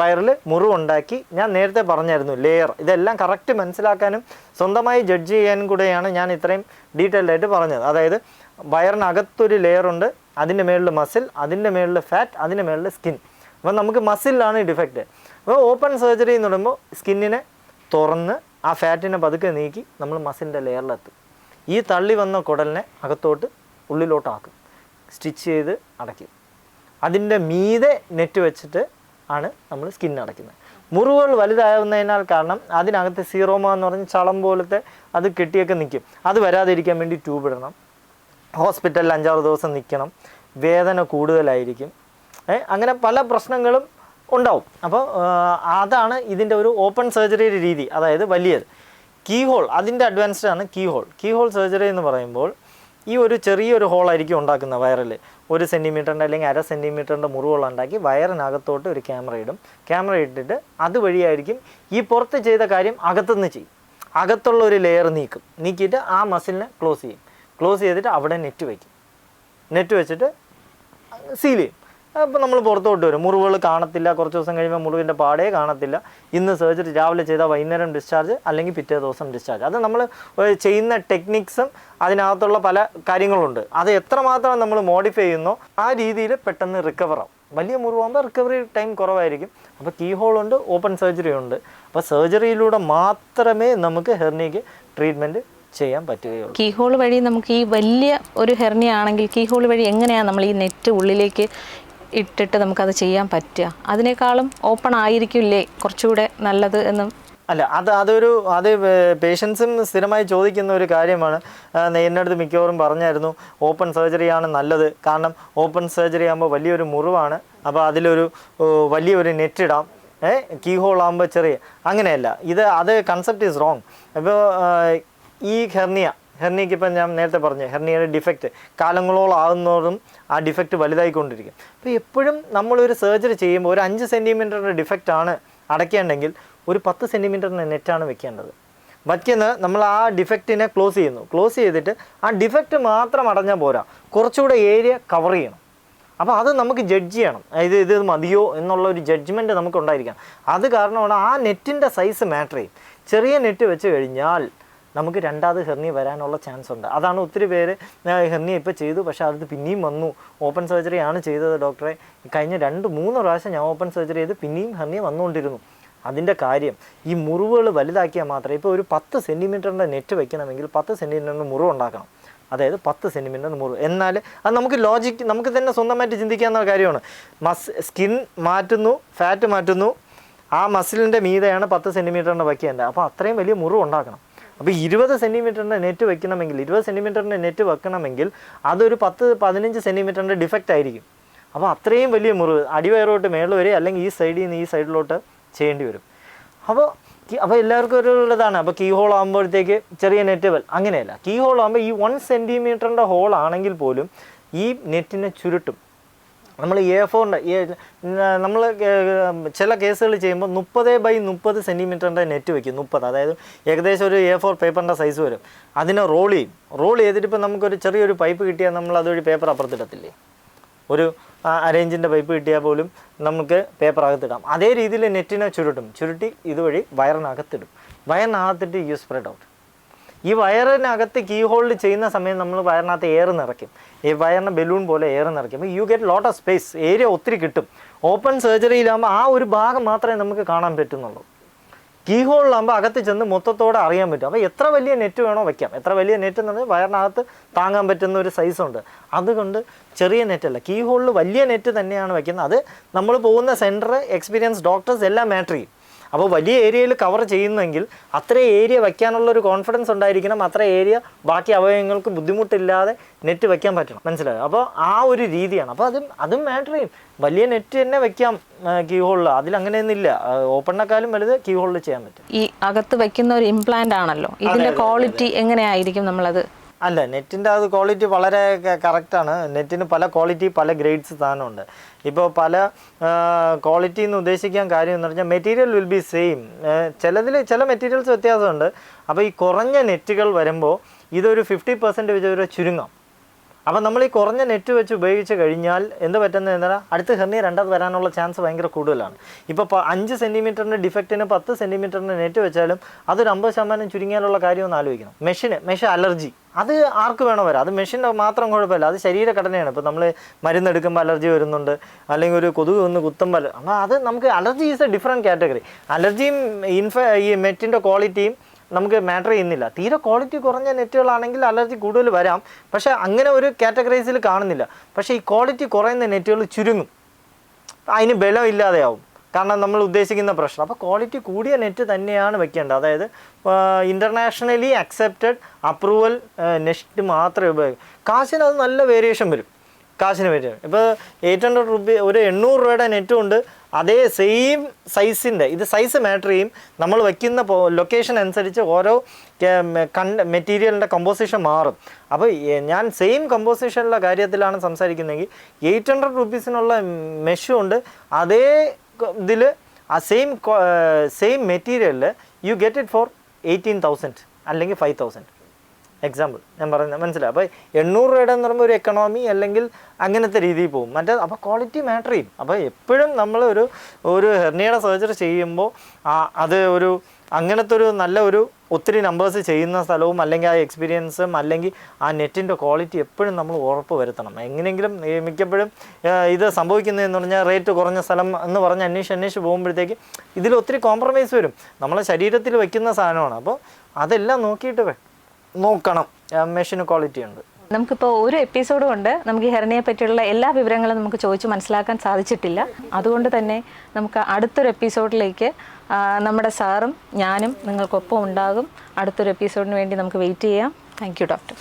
വയറിൽ മുറിവുണ്ടാക്കി ഞാൻ നേരത്തെ പറഞ്ഞായിരുന്നു ലെയർ ഇതെല്ലാം കറക്റ്റ് മനസ്സിലാക്കാനും സ്വന്തമായി ജഡ്ജ് ചെയ്യാനും കൂടെയാണ് ഞാൻ ഇത്രയും ഡീറ്റെയിൽഡ് ആയിട്ട് പറഞ്ഞത്. അതായത് വയറിനകത്തൊരു ലെയറുണ്ട് അതിന്റെ മേളിൽ മസിൽ അതിന്റെ മേളിൽ ഫാറ്റ് അതിന്റെ മേളിൽ സ്കിൻ അപ്പോൾ നമുക്ക് മസിലാണ് ഡിഫക്റ്റ് അപ്പോൾ ഓപ്പൺ സർജറി എന്ന് പറയുമ്പോൾ സ്കിന്നിനെ തുറന്ന് ആ ഫാറ്റിനെ പതുക്കെ നീക്കി നമ്മൾ മസിലിന്റെ ലെയറിലെത്തും ഈ തള്ളി വന്ന കുടലിനെ അകത്തോട്ട് ഉള്ളിലോട്ടാക്കും. സ്റ്റിച്ച് ചെയ്ത് അടയ്ക്കും. അതിന്റെ മീതെ നെറ്റ് വെച്ചിട്ട് ആണ് നമ്മൾ സ്കിൻ അടയ്ക്കുന്നത്. മുറിവുകൾ വലുതാവുന്നതിനാൽ കാരണം അതിനകത്ത് സീറോമ എന്ന് പറഞ്ഞ് ചളം പോലത്തെ അത് കെട്ടിയൊക്കെ നിൽക്കും. അത് വരാതിരിക്കാൻ വേണ്ടി ട്യൂബ് ഇടണം. ഹോസ്പിറ്റലിൽ അഞ്ചാറ് ദിവസം നിൽക്കണം. വേദന കൂടുതലായിരിക്കും. അങ്ങനെ പല പ്രശ്നങ്ങളും ഉണ്ടാവും. അപ്പോൾ അതാണ് ഇതിന്റെ ഒരു ഓപ്പൺ സർജറിയുടെ രീതി. അതായത് വലിയത്. കീ ഹോൾ അതിന്റെ അഡ്വാൻസ്ഡ് ആണ് key hole. Key hole surgery എന്ന് പറയുമ്പോൾ ഈ ഒരു ചെറിയൊരു ഹോളായിരിക്കും ഉണ്ടാക്കുന്ന വയറിൽ. ഒരു സെന്റിമീറ്ററിന്റെ അല്ലെങ്കിൽ അര സെന്റിമീറ്ററിന്റെ മുറിവുകൾ ഉണ്ടാക്കി വയറിനകത്തോട്ട് ഒരു ക്യാമറ ഇടും. ക്യാമറ ഇട്ടിട്ട് അതുവഴിയായിരിക്കും ഈ പുറത്ത് ചെയ്ത കാര്യം അകത്തുനിന്ന് ചെയ്യും. അകത്തുള്ള ഒരു ലെയർ നീക്കും. നീക്കിയിട്ട് ആ മസിലിനെ ക്ലോസ് ചെയ്യും. ക്ലോസ് ചെയ്തിട്ട് അവിടെ നെറ്റ് വയ്ക്കും നെറ്റ് വെച്ചിട്ട് സീൽ ചെയ്യും. അപ്പോൾ നമ്മൾ പുറത്തോട്ട് വരും. മുറിവുകൾ കാണത്തില്ല. കുറച്ച് ദിവസം കഴിയുമ്പോൾ മുറിവിന്റെ പാടേ കാണത്തില്ല. ഇന്ന് സർജറി രാവിലെ ചെയ്താൽ വൈകുന്നേരം ഡിസ്ചാർജ് അല്ലെങ്കിൽ പിറ്റേ ദിവസം ഡിസ്ചാർജ് അത് നമ്മൾ ചെയ്യുന്ന ടെക്നിക്സും അതിനകത്തുള്ള പല കാര്യങ്ങളുണ്ട്. അത് എത്രമാത്രം നമ്മൾ മോഡിഫൈ ചെയ്യുന്നോ ആ രീതിയിൽ പെട്ടെന്ന് റിക്കവർ ആവും. വലിയ മുറിവാകുമ്പോൾ റിക്കവറി ടൈം കുറവായിരിക്കും. അപ്പോൾ കീ ഹോൾ ഉണ്ട് ഓപ്പൺ സർജറി ഉണ്ട്. അപ്പോൾ സർജറിയിലൂടെ മാത്രമേ നമുക്ക് ഹെർണിക്ക് ട്രീറ്റ്മെന്റ് ചെയ്യാൻ പറ്റുകയുള്ളൂ. കീ ഹോൾ വഴി നമുക്ക് ഈ വലിയ ഒരു ഹെർണിയ ആണെങ്കിൽ കീഹോൾ വഴി എങ്ങനെയാണ് നമ്മൾ ഈ നെറ്റ് ഉള്ളിലേക്ക് ഇട്ടിട്ട് നമുക്കത് ചെയ്യാൻ പറ്റുക? അതിനേക്കാളും ഓപ്പൺ ആയിരിക്കില്ലേ കുറച്ചുകൂടെ നല്ലത് എന്ന്? അല്ല അത് അതൊരു അത് പേഷ്യൻസും സ്ഥിരമായി ചോദിക്കുന്ന ഒരു കാര്യമാണ്. എന്റെ അടുത്ത് മിക്കവാറും പറഞ്ഞായിരുന്നു ഓപ്പൺ സർജറിയാണ് നല്ലത്. കാരണം ഓപ്പൺ സർജറി ആകുമ്പോൾ വലിയൊരു മുറിവാണ്. അപ്പോൾ അതിലൊരു വലിയൊരു നെറ്റ് ഇടാം. കീഹോൾ കീ ഹോൾ ആകുമ്പോൾ ചെറിയ അങ്ങനെയല്ല. ഇത് അത് കൺസെപ്റ്റ് ഈസ് റോങ് അപ്പോൾ ഈ ഹെർണിയ ഹെർണിയക്ക് ഇപ്പം ഞാൻ നേരത്തെ പറഞ്ഞു ഹെർണിയയുടെ ഡിഫക്റ്റ് കാലങ്ങളോളം ആകുന്നതും ആ ഡിഫക്റ്റ് വലുതായിക്കൊണ്ടിരിക്കും. അപ്പോൾ എപ്പോഴും നമ്മളൊരു സർജറി ചെയ്യുമ്പോൾ ഒരു അഞ്ച് സെന്റിമീറ്ററിന്റെ ഡിഫക്റ്റാണ് അടയ്ക്കേണ്ടെങ്കിൽ ഒരു പത്ത് സെന്റിമീറ്ററിന്റെ നെറ്റാണ് വെക്കേണ്ടത്. വയ്ക്കുന്ന നമ്മൾ ആ ഡിഫക്റ്റിനെ ക്ലോസ് ചെയ്യുന്നു. ക്ലോസ് ചെയ്തിട്ട് ആ ഡിഫക്റ്റ് മാത്രം അടഞ്ഞാൽ പോരാ. കുറച്ചുകൂടെ ഏരിയ കവർ ചെയ്യണം. അപ്പോൾ അത് നമുക്ക് ജഡ്ജ് ചെയ്യണം. ഇത് ഇത് മതിയോ എന്നുള്ള ഒരു ജഡ്ജ്മെന്റ് നമുക്ക് ഉണ്ടായിരിക്കണം അത് കാരണമാണ് ആ നെറ്റിന്റെ സൈസ് മാറ്റർ ചെയ്യും. ചെറിയ നെറ്റ് വെച്ച് കഴിഞ്ഞാൽ നമുക്ക് രണ്ടാമത് ഹെർണി വരാനുള്ള ചാൻസ് ഉണ്ട്. അതാണ് ഒത്തിരി പേര് ഹെർണി ഇപ്പോൾ ചെയ്തു. പക്ഷേ അത് പിന്നെയും വന്നു. ഓപ്പൺ സർജറി ആണ് ചെയ്തത് ഡോക്ടറെ കഴിഞ്ഞ രണ്ട് മൂന്ന് പ്രാവശ്യം ഞാൻ ഓപ്പൺ സർജറി ചെയ്ത് പിന്നെയും ഹെർണി വന്നുകൊണ്ടിരുന്നു. അതിന്റെ കാര്യം ഈ മുറിവുകൾ വലുതാക്കിയാൽ മാത്രമേ ഇപ്പോൾ ഒരു പത്ത് സെന്റിമീറ്ററിന്റെ നെറ്റ് വെക്കണമെങ്കിൽ പത്ത് സെന്റിമീറ്ററിന്റെ മുറിവ് ഉണ്ടാക്കണം. അതായത് പത്ത് സെന്റിമീറ്ററിന് മുറിവ്. എന്നാൽ അത് നമുക്ക് ലോജിക്ക് നമുക്ക് തന്നെ സ്വന്തമായിട്ട് ചിന്തിക്കാവുന്ന കാര്യമാണ്. മസ് സ്കിൻ മാറ്റുന്നു ഫാറ്റ് മാറ്റുന്നു. ആ മസിലിന്റെ മീതെയാണ് പത്ത് സെന്റിമീറ്ററിന്റെ വയ്ക്കേണ്ടത്. അപ്പോൾ അത്രയും വലിയ മുറിവ് ഉണ്ടാക്കണം. അപ്പോൾ ഇരുപത് സെന്റിമീറ്ററിന്റെ നെറ്റ് വെക്കണമെങ്കിൽ ഇരുപത് സെന്റിമീറ്ററിന്റെ നെറ്റ് വെക്കണമെങ്കിൽ അതൊരു പത്ത് പതിനഞ്ച് സെന്റിമീറ്ററിന്റെ ഡിഫക്റ്റ് ആയിരിക്കും. അപ്പോൾ അത്രയും വലിയ മുറിവ് അടിവയറോട്ട് മേളിൽ വരെ അല്ലെങ്കിൽ ഈ സൈഡിൽ നിന്ന് ഈ സൈഡിലോട്ട് ചെയ്യേണ്ടി വരും. അപ്പോൾ അപ്പോൾ എല്ലാവർക്കും ഒരു ഇതാണ്. അപ്പോൾ കീ ഹോൾ ആകുമ്പോഴത്തേക്ക് ചെറിയ നെറ്റ് വെൽ അങ്ങനെയല്ല. കീ ഹോൾ ആകുമ്പോൾ ഈ വൺ സെന്റിമീറ്ററിന്റെ ഹോൾ ആണെങ്കിൽ പോലും ഈ നെറ്റിനെ ചുരുട്ടും. നമ്മൾ എ ഫോറിന്റെ നമ്മൾ ചില കേസുകൾ ചെയ്യുമ്പോൾ മുപ്പത് ബൈ മുപ്പത് സെന്റിമീറ്ററിന്റെ നെറ്റ് വെക്കും മുപ്പത്. അതായത് ഏകദേശം ഒരു എ ഫോർ പേപ്പറിന്റെ സൈസ് വരും. അതിനെ റോൾ ചെയ്യും. റോൾ ചെയ്തിട്ട് ഇപ്പോൾ നമുക്കൊരു ചെറിയൊരു പൈപ്പ് കിട്ടിയാൽ നമ്മൾ അതുവഴി പേപ്പർ അപ്പുറത്തിടത്തില്ലേ? ഒരു അരേഞ്ചിന്റെ പൈപ്പ് കിട്ടിയാൽ പോലും നമുക്ക് പേപ്പർ അകത്തിടാം. അതേ രീതിയിൽ നെറ്റിനെ ചുരുട്ടും. ചുരുട്ടി ഇതുവഴി വയറിനകത്തിടും. വയറിനകത്തിട്ട് യു സ്പ്രെഡ് ഔട്ട് ഈ വയറിനകത്ത് കീ ഹോൾഡ് ചെയ്യുന്ന സമയം നമ്മൾ വയറിനകത്ത് എയർ നിറയ്ക്കും. ഈ വയറിന് ബലൂൺ പോലെ എയർ നിറയ്ക്കും. You get lot of space area ഒത്തിരി കിട്ടും. ഓപ്പൺ സർജറിയിലാകുമ്പോൾ ആ ഒരു ഭാഗം മാത്രമേ നമുക്ക് കാണാൻ പറ്റുന്നുള്ളൂ. കീ ഹോളിലാകുമ്പോൾ അകത്ത് ചെന്ന് മൊത്തത്തോടെ അറിയാൻ പറ്റും. അപ്പോൾ എത്ര വലിയ നെറ്റ് വേണോ വയ്ക്കാം എത്ര വലിയ നെറ്റ് എന്ന് പറഞ്ഞാൽ വയറിനകത്ത് താങ്ങാൻ പറ്റുന്ന ഒരു സൈസുണ്ട് അതുകൊണ്ട് ചെറിയ നെറ്റല്ല കീ ഹോളിൽ വലിയ നെറ്റ് തന്നെയാണ് വയ്ക്കുന്നത് അത് നമ്മൾ പോകുന്ന സെന്റർ എക്സ്പീരിയൻസ് ഡോക്ടേഴ്സ് എല്ലാം മാറ്റർ ചെയ്യും. അപ്പോൾ വലിയ ഏരിയയിൽ കവർ ചെയ്യുന്നെങ്കിൽ അത്ര ഏരിയ വയ്ക്കാനുള്ള ഒരു കോൺഫിഡൻസ് ഉണ്ടായിരിക്കണം. അത്ര ഏരിയ ബാക്കി അവയവങ്ങൾക്ക് ബുദ്ധിമുട്ടില്ലാതെ നെറ്റ് വെക്കാൻ പറ്റണം. മനസ്സിലായോ? അപ്പോൾ ആ ഒരു രീതിയാണ്. അപ്പോൾ അതും അതും മാറ്റർ ചെയ്യും. വലിയ നെറ്റ് തന്നെ വെക്കാം കീ ഹോളിൽ അതിൽ അങ്ങനെയൊന്നുമില്ല ഓപ്പണിനെക്കാളും വലുത് കീ ഹോളിൽ ചെയ്യാൻ പറ്റും. ഈ അകത്ത് വെക്കുന്ന ഒരു ഇംപ്ലാന്റ് ആണല്ലോ. ഇതിന്റെ ക്വാളിറ്റി എങ്ങനെയായിരിക്കും നമ്മളത് അല്ല നെറ്റിന്റെ അത് ക്വാളിറ്റി വളരെ കറക്റ്റാണ് നെറ്റിന് പല ക്വാളിറ്റി പല ഗ്രേഡ്സ് സാധനമുണ്ട്. ഇപ്പോൾ പല ക്വാളിറ്റി എന്ന് ഉദ്ദേശിക്കാൻ കാര്യം എന്ന് പറഞ്ഞാൽ മെറ്റീരിയൽ വിൽ ബി സെയിം ചിലതിൽ ചില മെറ്റീരിയൽസ് വ്യത്യാസമുണ്ട്. അപ്പോൾ ഈ കുറഞ്ഞ നെറ്റുകൾ വരുമ്പോൾ ഇതൊരു ഫിഫ്റ്റി പെർസെന്റ് വെച്ച് ഒരു ചുരുങ്ങാം. അപ്പം നമ്മൾ ഈ കുറഞ്ഞ നെറ്റ് വെച്ച് ഉപയോഗിച്ച് കഴിഞ്ഞാൽ എന്ത് പറ്റുന്നത് എന്താ അടുത്ത ഹെർണിയ രണ്ടാമത് വരാനുള്ള ചാൻസ് ഭയങ്കര കൂടുതലാണ്. ഇപ്പോൾ അഞ്ച് സെന്റിമീറ്ററിന്റെ ഡിഫക്റ്റിന് പത്ത് സെന്റിമീറ്ററിന്റെ നെറ്റ് വെച്ചാലും അതൊരു അമ്പത് ശതമാനം ചുരുങ്ങിയാലുള്ള കാര്യം ഒന്ന് ആലോചിക്കണം. മെഷീന് മെഷീൻ അലർജി അത് ആർക്ക് വേണോ വരാം. അത് മെഷീന്റെ മാത്രം കുഴപ്പമില്ല. അത് ശരീരഘടനയാണ് ഇപ്പോൾ നമ്മൾ മരുന്നെടുക്കുമ്പോൾ അലർജി വരുന്നുണ്ട്. അല്ലെങ്കിൽ ഒരു കൊതുക് വന്ന് കുത്തുമ്പോൾ അപ്പോൾ അത് നമുക്ക് allergy is a different category അലർജിയും ഇൻഫ ഈ മെറ്റിന്റെ ക്വാളിറ്റിയും നമുക്ക് മാറ്റർ ചെയ്യുന്നില്ല. തീരെ ക്വാളിറ്റി കുറഞ്ഞ നെറ്റുകളാണെങ്കിൽ അലർജി കൂടുതൽ വരാം. പക്ഷേ അങ്ങനെ ഒരു കാറ്റഗറൈസിൽ കാണുന്നില്ല. പക്ഷേ ഈ ക്വാളിറ്റി കുറയുന്ന നെറ്റുകൾ ചുരുങ്ങും. അതിന് ബലം ഇല്ലാതെയാവും കാരണം നമ്മൾ ഉദ്ദേശിക്കുന്ന പ്രശ്നം. അപ്പോൾ ക്വാളിറ്റി കൂടിയ നെറ്റ് തന്നെയാണ് വെക്കേണ്ടത്. അതായത് ഇന്റർനാഷണലി അക്സെപ്റ്റഡ് അപ്രൂവൽ നെറ്റ് മാത്രമേ ഉപയോഗിക്കും. കാശിന് അത് നല്ല വേരിയേഷൻ വരും. കാശിന് വേരിയേഷൻ ഇപ്പോൾ എയ്റ്റ് ഹൺഡ്രഡ് റുപ്പി ഒരു എണ്ണൂറ് രൂപയുടെ നെറ്റും ഉണ്ട്. അതേ സെയിം സൈസിന്റെ ഇത് സൈസ് മാറ്റർ ചെയ്യും. നമ്മൾ വയ്ക്കുന്ന ലൊക്കേഷൻ അനുസരിച്ച് ഓരോ കണ്ട മെറ്റീരിയലിന്റെ കമ്പോസിഷൻ മാറും. അപ്പോൾ ഞാൻ സെയിം കമ്പോസിഷനുള്ള കാര്യത്തിലാണ് സംസാരിക്കുന്നതെങ്കിൽ എയ്റ്റ് ഹൺഡ്രഡ് റുപ്പീസിനുള്ള മെഷും ഉണ്ട്. അതേ ഇതിൽ ആ സെയിം സെയിം മെറ്റീരിയലിൽ you get it for eighteen thousand അല്ലെങ്കിൽ ഫൈവ് തൗസൻഡ് എക്സാമ്പിൾ ഞാൻ പറയുന്നത് മനസ്സിലായി. അപ്പോൾ എണ്ണൂറ് രൂപയുടെ എന്ന് പറയുമ്പോൾ ഒരു എക്കണോമി അല്ലെങ്കിൽ അങ്ങനത്തെ രീതിയിൽ പോകും. മറ്റേ അപ്പോൾ ക്വാളിറ്റി മാറ്റർ ചെയ്യും. അപ്പോൾ എപ്പോഴും നമ്മൾ ഒരു ഒരു ഹെർണിയുടെ സർജറി ചെയ്യുമ്പോൾ ആ അത് ഒരു അങ്ങനത്തെ ഒരു നല്ല ഒരു ഒത്തിരി നമ്പേഴ്സ് ചെയ്യുന്ന സ്ഥലവും അല്ലെങ്കിൽ ആ എക്സ്പീരിയൻസും അല്ലെങ്കിൽ ആ നെറ്റിന്റെ ക്വാളിറ്റി എപ്പോഴും നമ്മൾ ഉറപ്പ് വരുത്തണം. എങ്ങനെയെങ്കിലും മിക്കപ്പോഴും ഇത് സംഭവിക്കുന്നതെന്ന് പറഞ്ഞാൽ റേറ്റ് കുറഞ്ഞ സ്ഥലം എന്ന് പറഞ്ഞ് അന്വേഷിച്ച് അന്വേഷിച്ച് പോകുമ്പോഴത്തേക്ക് ഇതിൽ ഒത്തിരി കോംപ്രമൈസ് വരും. നമ്മളെ ശരീരത്തിൽ വയ്ക്കുന്ന സാധനമാണ്. അപ്പോൾ അതെല്ലാം നോക്കിയിട്ട് വേ- നോക്കണം. മെഷീൻ ക്വാളിറ്റി ഉണ്ട്. നമുക്കിപ്പോൾ ഒരു എപ്പിസോഡ് ഉണ്ട് നമുക്ക് ഹെറിനയെ പറ്റിയുള്ള എല്ലാ വിവരങ്ങളും നമുക്ക് ചോദിച്ച് മനസ്സിലാക്കാൻ സാധിച്ചിട്ടില്ല. അതുകൊണ്ട് തന്നെ നമുക്ക് അടുത്തൊരു എപ്പിസോഡിലേക്ക് നമ്മുടെ സാറും ഞാനും നിങ്ങൾക്കൊപ്പം ഉണ്ടാകും. അടുത്തൊരു എപ്പിസോഡിന് വേണ്ടി നമുക്ക് വെയിറ്റ് ചെയ്യാം. Thank doctor